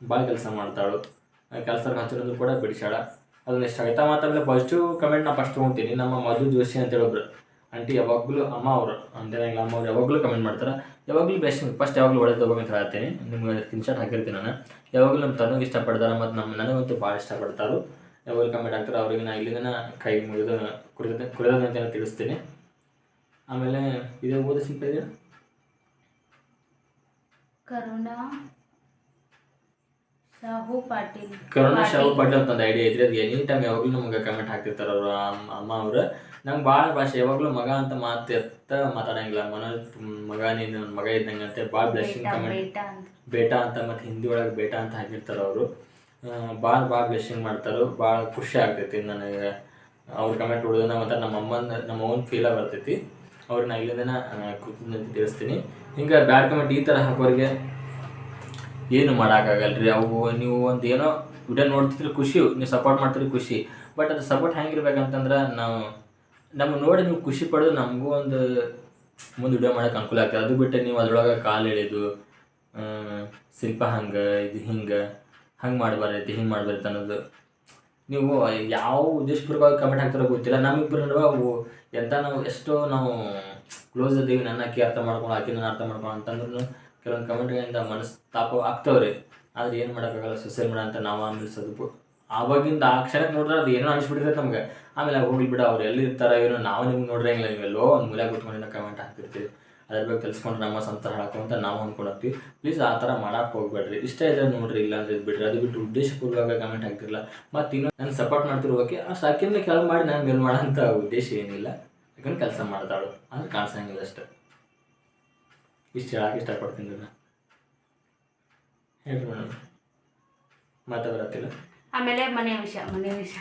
ಭಾಳ ಕೆಲಸ ಮಾಡ್ತಾಳು. ಕೆಲಸ ಹಚ್ಚಿರೋದು ಕೂಡ ಬಿಡಿಸಾಳ ಅದನ್ನ ಇಷ್ಟ ಆಯ್ತಾ ಮಾತಾಡಿದ್ರೆ ಪಾಸಿಟಿವ್ ಕಮೆಂಟ್ ನಾ ಫಸ್ಟ್ ತೊಗೊತೀನಿ. ನಮ್ಮ ಮಧು ಜೋಶಿ ಅಂತ ಹೇಳೊಬ್ರು ಆಂಟಿ ಯಾವಾಗಲೂ ಅಮ್ಮ ಅವರು ಅಂತೇಳಿ ಅಮ್ಮ ಅವ್ರು ಯಾವಾಗಲೂ ಕಮೆಂಟ್ ಮಾಡ್ತಾರೆ. ಯಾವಾಗಲೂ ಬೆಸ್ಟ್ ಫಸ್ಟ್ ಯಾವಾಗಲೂ ಒಳ್ಳೆ ತೊಗೊಬೇಕು ಹೇಳ್ತೀನಿ ನಿಮ್ಗೆ ಸ್ಕ್ರೀನ್ಶಾಟ್ ಹಾಕಿರ್ತೀನಿ ನಾನು. ಯಾವಾಗಲೂ ನಮ್ಮ ತನಗೆ ಇಷ್ಟಪಡ್ತಾರೆ ಮತ್ತು ನಮ್ಮ ನನಗಂತೂ ಭಾಳ ಇಷ್ಟಪಡ್ತಾರೆ. ಯಾವಾಗಲೂ ಕಮೆಂಟ್ ಹಾಕ್ತಾರೆ ಅವ್ರಿಗೆ ನಾನು ಇಲ್ಲಿಂದ ಕೈ ಮುಗಿದು ಕುಡಿದ ಕುಡಿದಂತ ಅಂತ ತಿಳಿಸ್ತೀನಿ. ಆಮೇಲೆ ಇದೇ ಓದಿ ಸಿಗ್ತಾ ಕರುಣಾ ಶಾಹು ಪಾಟೀಲ್. ಕರುಣಾ ಶಾಹು ಪಾಟೀಲ್. ಅಂತ ಒಂದು ಐಡಿಯಾ ಇದ್ರೆ ಅದು ಎನಿ ಟೈಮ್ ಯಾವಾಗಲೂ ನಮಗೆ ಕಮೆಂಟ್ ಹಾಕ್ತಿರ್ತಾರೆ ಅವರು. ಅಮ್ಮ ಅವರು. ನಂಗೆ ಭಾಳ ಭಾಷೆ ಯಾವಾಗಲೂ ಮಗ ಅಂತ ಮಾತು ಎತ್ತ ಮಾತಾಡಂಗಿಲ್ಲ. ಮನೋಜ್ ಮಗ ನೀನು ನನ್ನ ಮಗ ಇದ್ದಂಗೆ ಅಂತ ಭಾಳ ಬ್ಲೆಸ್ಸಿಂಗ್ ಕಮೆಂಟ್ ಬೇಟ ಅಂತ. ಮತ್ತು ಹಿಂದಿ ಒಳಗೆ ಬೇಟಾ ಅಂತ ಹಾಕಿರ್ತಾರೆ ಅವರು. ಭಾಳ ಭಾಳ ಬ್ಲೆಸ್ಸಿಂಗ್ ಮಾಡ್ತಾರೆ. ಭಾಳ ಖುಷಿ ಆಗ್ತೈತಿ ನನಗೆ. ಅವ್ರ ಕಮೆಂಟ್ ಹೊಡೆದ ಮತ್ತು ನಮ್ಮ ಅಮ್ಮನ ನಮ್ಮ ಓನ್ ಫೀಲ ಬರ್ತೈತಿ. ಅವ್ರನ್ನ ಇಲ್ಲಿಂದನ ಕೃತಜ್ಞತೆ ತಿಳಿಸ್ತೀನಿ. ಹಿಂಗೆ ಬ್ಯಾಡ್ ಕಮೆಂಟ್ ಈ ಥರ ಹಾಕೋರಿಗೆ ಏನು ರೀ ಅವು ನೀವು ಒಂದು ಏನೋ ವಿಡಿಯೋ ನೋಡ್ತಿದ್ರೆ ಖುಷಿ ನೀವು ಸಪೋರ್ಟ್ ಮಾಡ್ತಿದ್ರೆ ಖುಷಿ. ಬಟ್ ಅದು ಸಪೋರ್ಟ್ ಹೆಂಗಿರ್ಬೇಕಂತಂದ್ರೆ ನಾವು ನಮಗೆ ನೋಡಿ ನೀವು ಖುಷಿ ಪಡೋದು ನಮಗೂ ಒಂದು ಮುಂದೆ ವಿಡಿಯೋ ಮಾಡೋಕೆ ಅನುಕೂಲ ಆಗ್ತದೆ. ಅದು ಬಿಟ್ಟು ನೀವು ಅದ್ರೊಳಗೆ ಕಾಲು ಎಳೆದು ಶಿಲ್ಪ ಹಂಗೆ, ಇದು ಹಿಂಗೆ, ಹಂಗೆ ಮಾಡ್ಬಾರೈತಿ ಹಿಂಗೆ ಮಾಡಬಾರ್ದು ಅನ್ನೋದು ನೀವು ಯಾವ ಉದ್ದೇಶಪೂರ್ವಕವಾಗಿ ಕಮೆಂಟ್ ಹಾಕ್ತಾರೋ ಗೊತ್ತಿಲ್ಲ. ನಮ್ಮಿಬ್ಬರ ನಡುವೆ ಎಂತ ನಾವು ಎಷ್ಟೋ ನಾವು ಕ್ಲೋಸ್ ಇದ್ದೀವಿ, ನನ್ನ ಅಕ್ಕಿ ಅರ್ಥ ಮಾಡ್ಕೊಂಡು ಆಕಿ ನಾನು ಅರ್ಥ ಮಾಡ್ಕೊಂಡು ಅಂತಂದ್ರೂ ಕೆಲವೊಂದು ಕಮೆಂಟ್ಗಳಿಂದ ಮನಸ್ತಾಪ ಆಗ್ತಾವ್ರಿ. ಆದ್ರೆ ಏನು ಮಾಡೋಕ್ಕಾಗಲ್ಲ ಸೋಸಿಯಲ್ ಮೀಡಿಯಾ ಅಂತ ನಾವು ಸ್ವಲ್ಪ ಆವಾಗಿಂದ ಆ ಕ್ಷಣಕ್ಕೆ ನೋಡಿದ್ರೆ ಅದು ಏನೋ ಅನಿಸ್ಬಿಟ್ಟಿದೆ ನಮ್ಗೆ. ಆಮೇಲೆ ಹೋಗಿ ಬಿಡ, ಅವ್ರು ಎಲ್ಲಿ ಇರ್ತಾರೆ ಏನೋ, ನಾವು ನಿಮ್ಗೆ ನೋಡ್ರಂಗಿಲ್ಲ ನೀವೆಲ್ಲೋ ಒಂದು ಮೂಲೆ ಕೂತ್ಕೊಂಡು ಕಮೆಂಟ್ ಹಾಕ್ತಿರ್ತೀವಿ. ಅದ್ರ ಬಗ್ಗೆ ಕಲ್ಸ್ಕೊಂಡು ನಮ್ಮ ಸಂತರ ಅಂತ ನಾವು ಅಂದ್ಕೊಂಡು ಹೋಗ್ತೀವಿ ಪ್ಲೀಸ್ ಆ ಥರ ಮಾಡಕ್ಕೆ ಹೋಗ್ಬೇಡ್ರಿ. ಇಷ್ಟ ಇದ್ರೆ ನೋಡ್ರಿ, ಇಲ್ಲ ಅಂತ ಬಿಡ್ರಿ. ಅದು ಬಿಟ್ಟು ಉದ್ದೇಶಪೂರ್ವಕ ಕಮೆಂಟ್ ಹಾಕ್ತಿರಲ್ಲ ಮತ್ತು ಇನ್ನೂ ನಾನು ಸಪೋರ್ಟ್ ಮಾಡ್ತಿರೋ ಓಕೆ, ಆ ಸಾಕಿಂದ ಕೆಲವು ಮಾಡಿ ನಾನು ಮೇಲ್ ಮಾಡೋಂಥ ಉದ್ದೇಶ ಏನಿಲ್ಲ. ಯಾಕಂದ್ರೆ ಕೆಲಸ ಮಾಡ್ತಾಳು. ಅಂದ್ರೆ ಕಾಣಿಸಂಗಿಲ್ಲ ಅಷ್ಟೇ. ಇಷ್ಟು ಹೇಳಕ್ಕೆ ಇಷ್ಟಪಡ್ತೀನಿ ನಾನು ಹೇಳ್ರಿ ಮೇಡಮ್. ಮತ್ತೆ ಬರತ್ತಿಲ್ಲ ಆಮೇಲೆ ಮನೆ ವಿಷಯ ಮನೆ ವಿಷಯ.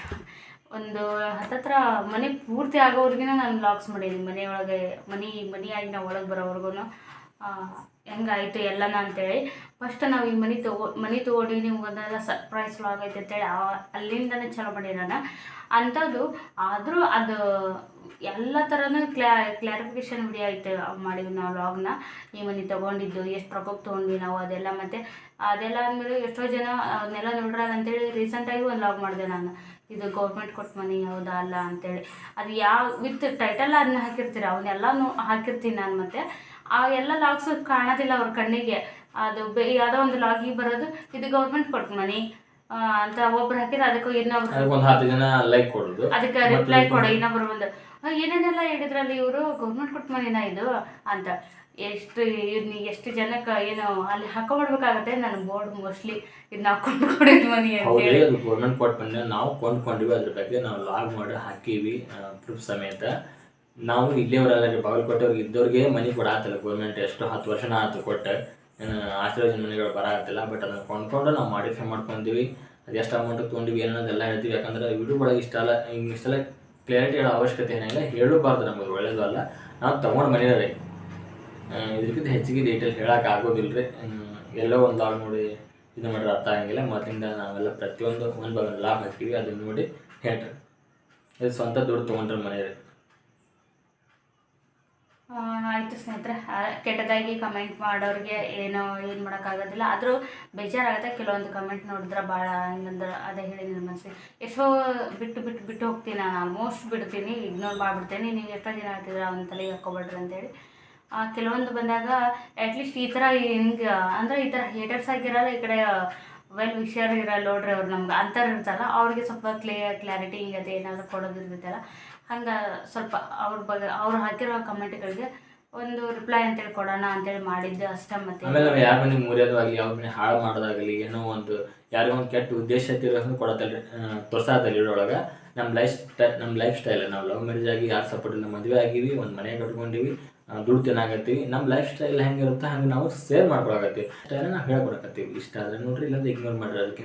ಒಂದು ಹತ್ತತ್ರ ಮನೆ ಪೂರ್ತಿ ಆಗೋವರೆಗಿನ ನಾನು ಲಾಕ್ಸ್ ಮಾಡೀನಿ ಮನೆಯೊಳಗೆ, ಮನೆ, ಮನೆಯಾಗಿ ನಾವು ಒಳಗೆ ಬರೋವರೆಗೂ ಹೆಂಗಾಯ್ತು ಎಲ್ಲನ ಅಂತೇಳಿ. ಫಸ್ಟ್ ನಾವು ಈ ಮನೆ ತಗೋ, ಮನೆ ತೊಗೊಂಡು ನಿಮ್ಗೊಂದೆಲ್ಲ ಸರ್ಪ್ರೈಸ್ ವ್ಲಾಗ್ ಐತೆ ಅಂತೇಳಿ ಆ- ಅಲ್ಲಿಂದನೇ ಚಲೋ ಮಾಡಿರೋಣ ಅಂಥದ್ದು ಆದರೂ ಅದು ಎಲ್ಲ ಥರನೂ ಕ್ಲಾ ಕ್ಲಾರಿಫಿಕೇಷನ್ ವಿಡಿಯೋ ಐತೆ ಮಾಡಿದ್ವಿ ನಾವು ವ್ಲಾಗ್ನ ಈ ಮನೆ ತೊಗೊಂಡಿದ್ದು, ಎಷ್ಟು ರೊಕ್ಕಕ್ಕೆ ತೊಗೊಂಡ್ವಿ ನಾವು ಅದೆಲ್ಲ ಮತ್ತು ಅದೆಲ್ಲ ಅಂದಮೇಲೆ ಎಷ್ಟೋ ಜನ ಅದನ್ನೆಲ್ಲ ನೋಡ್ರಲ್ಲ ಅಂತೇಳಿ ರೀಸೆಂಟಾಗಿ ಒಂದು ಲಾಗ್ ಮಾಡಿದೆ ನಾನು. ಇದು ಗೌರ್ಮೆಂಟ್ ಕೊಟ್ಟ ಮನೆ ಹೌದಾ ಅಲ್ಲ ಅಂತೇಳಿ. ಅದು ಯಾವ ವಿತ್ ಟೈಟಲ್ ಅದನ್ನ ಹಾಕಿರ್ತೀರ ಅವನ್ನೆಲ್ಲನೂ ಹಾಕಿರ್ತೀನಿ ನಾನು ಮತ್ತೆ. ಆ ಎಲ್ಲ ಲಾಗ್ಸು ಕಾಣೋದಿಲ್ಲ ಅವ್ರ ಕಣ್ಣಿಗೆ. ಅದು ಬೇ ಯಾವುದೋ ಒಂದು ಲಾಗಿ ಬರೋದು ಇದು ಗೌರ್ಮೆಂಟ್ ಕೊಟ್ಟ ಮನೆ ಅಂತ ಒಬ್ರು ಹಾಕಿದ್ರೆ ಅದಕ್ಕೂ ಇನ್ನೊಬ್ರು ಲೈಕ್ ಕೊಡೋದು. ಅದಕ್ಕೆ ರಿಪ್ಲೈ ಕೊಡೋ ಇನ್ನೊಬ್ರು ಬಂದು "ಆ, ಏನೇನೆಲ್ಲ ಹೇಳಿದ್ರಲ್ಲಿ ಇವರು? ಗೌರ್ಮೆಂಟ್ ಕೊಟ್ಟ ಮನೆನಾ ಇದು? ಅಂತ. ಎಷ್ಟು ಇದ್ನ ಎಷ್ಟು ಜನಕ್ಕೆ ಏನು ಅಲ್ಲಿ ಹಾಕೊಂಡ್ಬಿಡ್ಬೇಕಾಗತ್ತೆ ನನ್ನ ಬೋರ್ಡ್ ಮೋಸ್ಟ್ಲಿ ಇದನ್ನ ಹಾಕೊಂಡು ಕೊಡಿದ್ ಮನಿ ಹೌದ್ರಿ ಅದು ಗೌರ್ಮೆಂಟ್ ಕೊಟ್ಟು ಬಂದ ನಾವು ಕೊಂಡ್ಕೊಂಡಿವಿ ಅದ್ರ ಬಗ್ಗೆ ನಾವು ಲಾಗ್ ಮಾಡಿ ಹಾಕೀವಿ ಪ್ರೂಫ್ ಸಮೇತ. ನಾವು ಇಲ್ಲಿಯವರೆಲ್ಲ ಬಾಗಲಕೋಟೆವ್ರಿಗೆ ಇದ್ದವ್ರಿಗೆ ಮನೆ ಕೊಡಾತಲ್ಲ ಗೌರ್ಮೆಂಟ್ ಎಷ್ಟು ಹತ್ತು ವರ್ಷನ ಆಯ್ತು ಕೊಟ್ಟು. ಆಶೀರ್ವಾದ ಮನೆಗಳು ಬರಾಗತ್ತಿಲ್ಲ ಬಟ್ ಅದನ್ನ ಕೊಂಡ್ಕೊಂಡು ನಾವು ಮಾಡಿಫೈ ಮಾಡ್ಕೊಂತೀವಿ ಅದು ಎಷ್ಟು ಅಮೌಂಟ್ ತೊಗೊಂಡಿವಿ ಏನನ್ನೋದೆಲ್ಲ ಹೇಳ್ತೀವಿ ಯಾಕಂದ್ರೆ ವಿಡಿಯೋ ಒಳಗೆ ಇಷ್ಟೆಲ್ಲ ಹಿಂಗೆ ಇಷ್ಟೆಲ್ಲ ಕ್ಲಿಯರಿಟಿ ಹೇಳೋ ಅವಶ್ಯಕತೆ ಏನಿಲ್ಲ ಹೇಳಬಾರ್ದು ನಮಗೆ ಒಳ್ಳೇದು ಅಲ್ಲ. ನಾವು ತೊಗೊಂಡು ಮನೆಯವ್ರಿ. ಇದಕ್ಕಿಂತ ಹೆಚ್ಚಿಗೆ ಡೀಟೇಲ್ ಹೇಳಕ್ಕೆ ಆಗೋದಿಲ್ಲ ರೀ ಎಲ್ಲೋ ಒಂದು ಆಳು ನೋಡಿ ಇದು ಮಾಡ್ರೆ ಅರ್ಥ ಆಗಂಗಿಲ್ಲ. ಮೊದಲಿಂದ ನಾವೆಲ್ಲ ಪ್ರತಿಯೊಂದು ಒಂದು ಲಾಭ ಹಾಕ್ತೀವಿ ಅದನ್ನ ನೋಡಿ ಹೇಳ್ರಿ. ಇದು ಸ್ವಂತ ದುಡ್ಡು ತೊಗೊಂಡ್ರೆ ಮನೆಯವ್ರಿ ರೀ. ಆಯ್ತು ಸ್ನೇಹಿತರೆ. ಕೆಟ್ಟದಾಗಿ ಕಮೆಂಟ್ ಮಾಡೋರಿಗೆ ಏನು ಏನು ಮಾಡೋಕ್ಕಾಗೋದಿಲ್ಲ ಆದರೂ ಬೇಜಾರಾಗುತ್ತೆ. ಕೆಲವೊಂದು ಕಮೆಂಟ್ ನೋಡಿದ್ರೆ ಭಾಳ ಹಿಂಗಂದ್ರೆ ಅದೇ ಹೇಳಿ ನನ್ನ ಮನಸ್ಸಿಗೆ ಎಷ್ಟೋ ಬಿಟ್ಟು ಬಿಟ್ಟು ಬಿಟ್ಟು ಹೋಗ್ತೀನಿ. ನಾನು ಆಲ್ಮೋಸ್ಟ್ ಬಿಡ್ತೀನಿ. ಇಗ್ನೋರ್ ಮಾಡಿಬಿಡ್ತೀನಿ. ನೀವು ಎಷ್ಟೋ ದಿನ ಆಗ್ತಿದ್ರೆ ಅವನ ತಲೆಗೆ ಹಾಕ್ಕೊಬೇಡ್ರಿ ಅಂತೇಳಿ. ಕೆಲವೊಂದು ಬಂದಾಗ ಅಟ್ಲೀಸ್ಟ್ ಈ ಥರ ಹಿಂಗೆ, ಅಂದರೆ ಈ ಥರ ಹೇಟರ್ಸ್ ಆಗಿರಲ್ಲ, ಈ ಕಡೆ ವೆಲ್ ವಿಷಯರ್ ಇರಲ್ಲ ನೋಡ್ರಿ ಅವ್ರು ನಮ್ಗೆ, ಅಂಥವ್ರು ಇರ್ತಲ್ಲ ಅವ್ರಿಗೆ ಸ್ವಲ್ಪ ಕ್ಲಿಯರ್ ಕ್ಲಾರಿಟಿ ಅದು ಏನಾದರೂ ಕೊಡೋದಿರ್ತೈತಲ್ಲ ಹಂಗೆ ಸ್ವಲ್ಪ ಅವ್ರ ಬಗ್ಗೆ ಅವ್ರು ಹಾಕಿರೋ ಕಮೆಂಟ್ಗಳಿಗೆ ಒಂದು ರಿಪ್ಲೈ ಅಂತೇಳಿ ಕೊಡೋಣ ಅಂತೇಳಿ ಮಾಡಿದ್ದೆ ಅಷ್ಟೇ ಮತ್ತೆ. ಆಮೇಲೆ ನಾವು ಯಾರ ಮನೆ ಮುರಿಯೋದಾಗಲಿ ಯಾವ ಮನೆ ಹಾಳು ಮಾಡೋದಾಗಲಿ, ಏನೋ ಒಂದು ಯಾರಿಗೋ ಒಂದು ಕೆಟ್ಟ ಉದ್ದೇಶ ತಿರೋದನ್ನು ಕೊಡೋದಲ್ಲ ತೋರ್ಸಾದಲ್ಲಿ ಇರೋಳಗೆ ನಮ್ಮ ಲೈಫ್ ಸ್ಟೈಲ್ ನಮ್ಮ ಲೈಫ್ ಸ್ಟೈಲ್ ನಾವು ಲವ್ ಮ್ಯಾರೇಜ್ ಆಗಿ ಯಾರು ಸಪೋರ್ಟ್ ಮದುವೆ ಆಗಿವಿ, ಒಂದು ಮನೆ ಕಟ್ಕೊಂಡಿವಿ ದುಡ್ಡು ತಿನ್ನಾಗತ್ತೀವಿ ನಮ್ಮ ಲೈಫ್ ಸ್ಟೈಲ್ ಹೆಂಗಿರುತ್ತೆ ಹಂಗೆ ನಾವು ಸೇರ್ ಮಾಡ್ಕೊಳಕತ್ತೀವಿ. ನಾವು ಹೇಳ್ಕೊಡಕತ್ತೀವಿ ಇಷ್ಟ ಆದರೆ ನೋಡ್ರಿ, ಇಲ್ಲಾಂದ್ರೆ ಇಗ್ನೋರ್ ಮಾಡಿರಿ. ಅದಕ್ಕೆ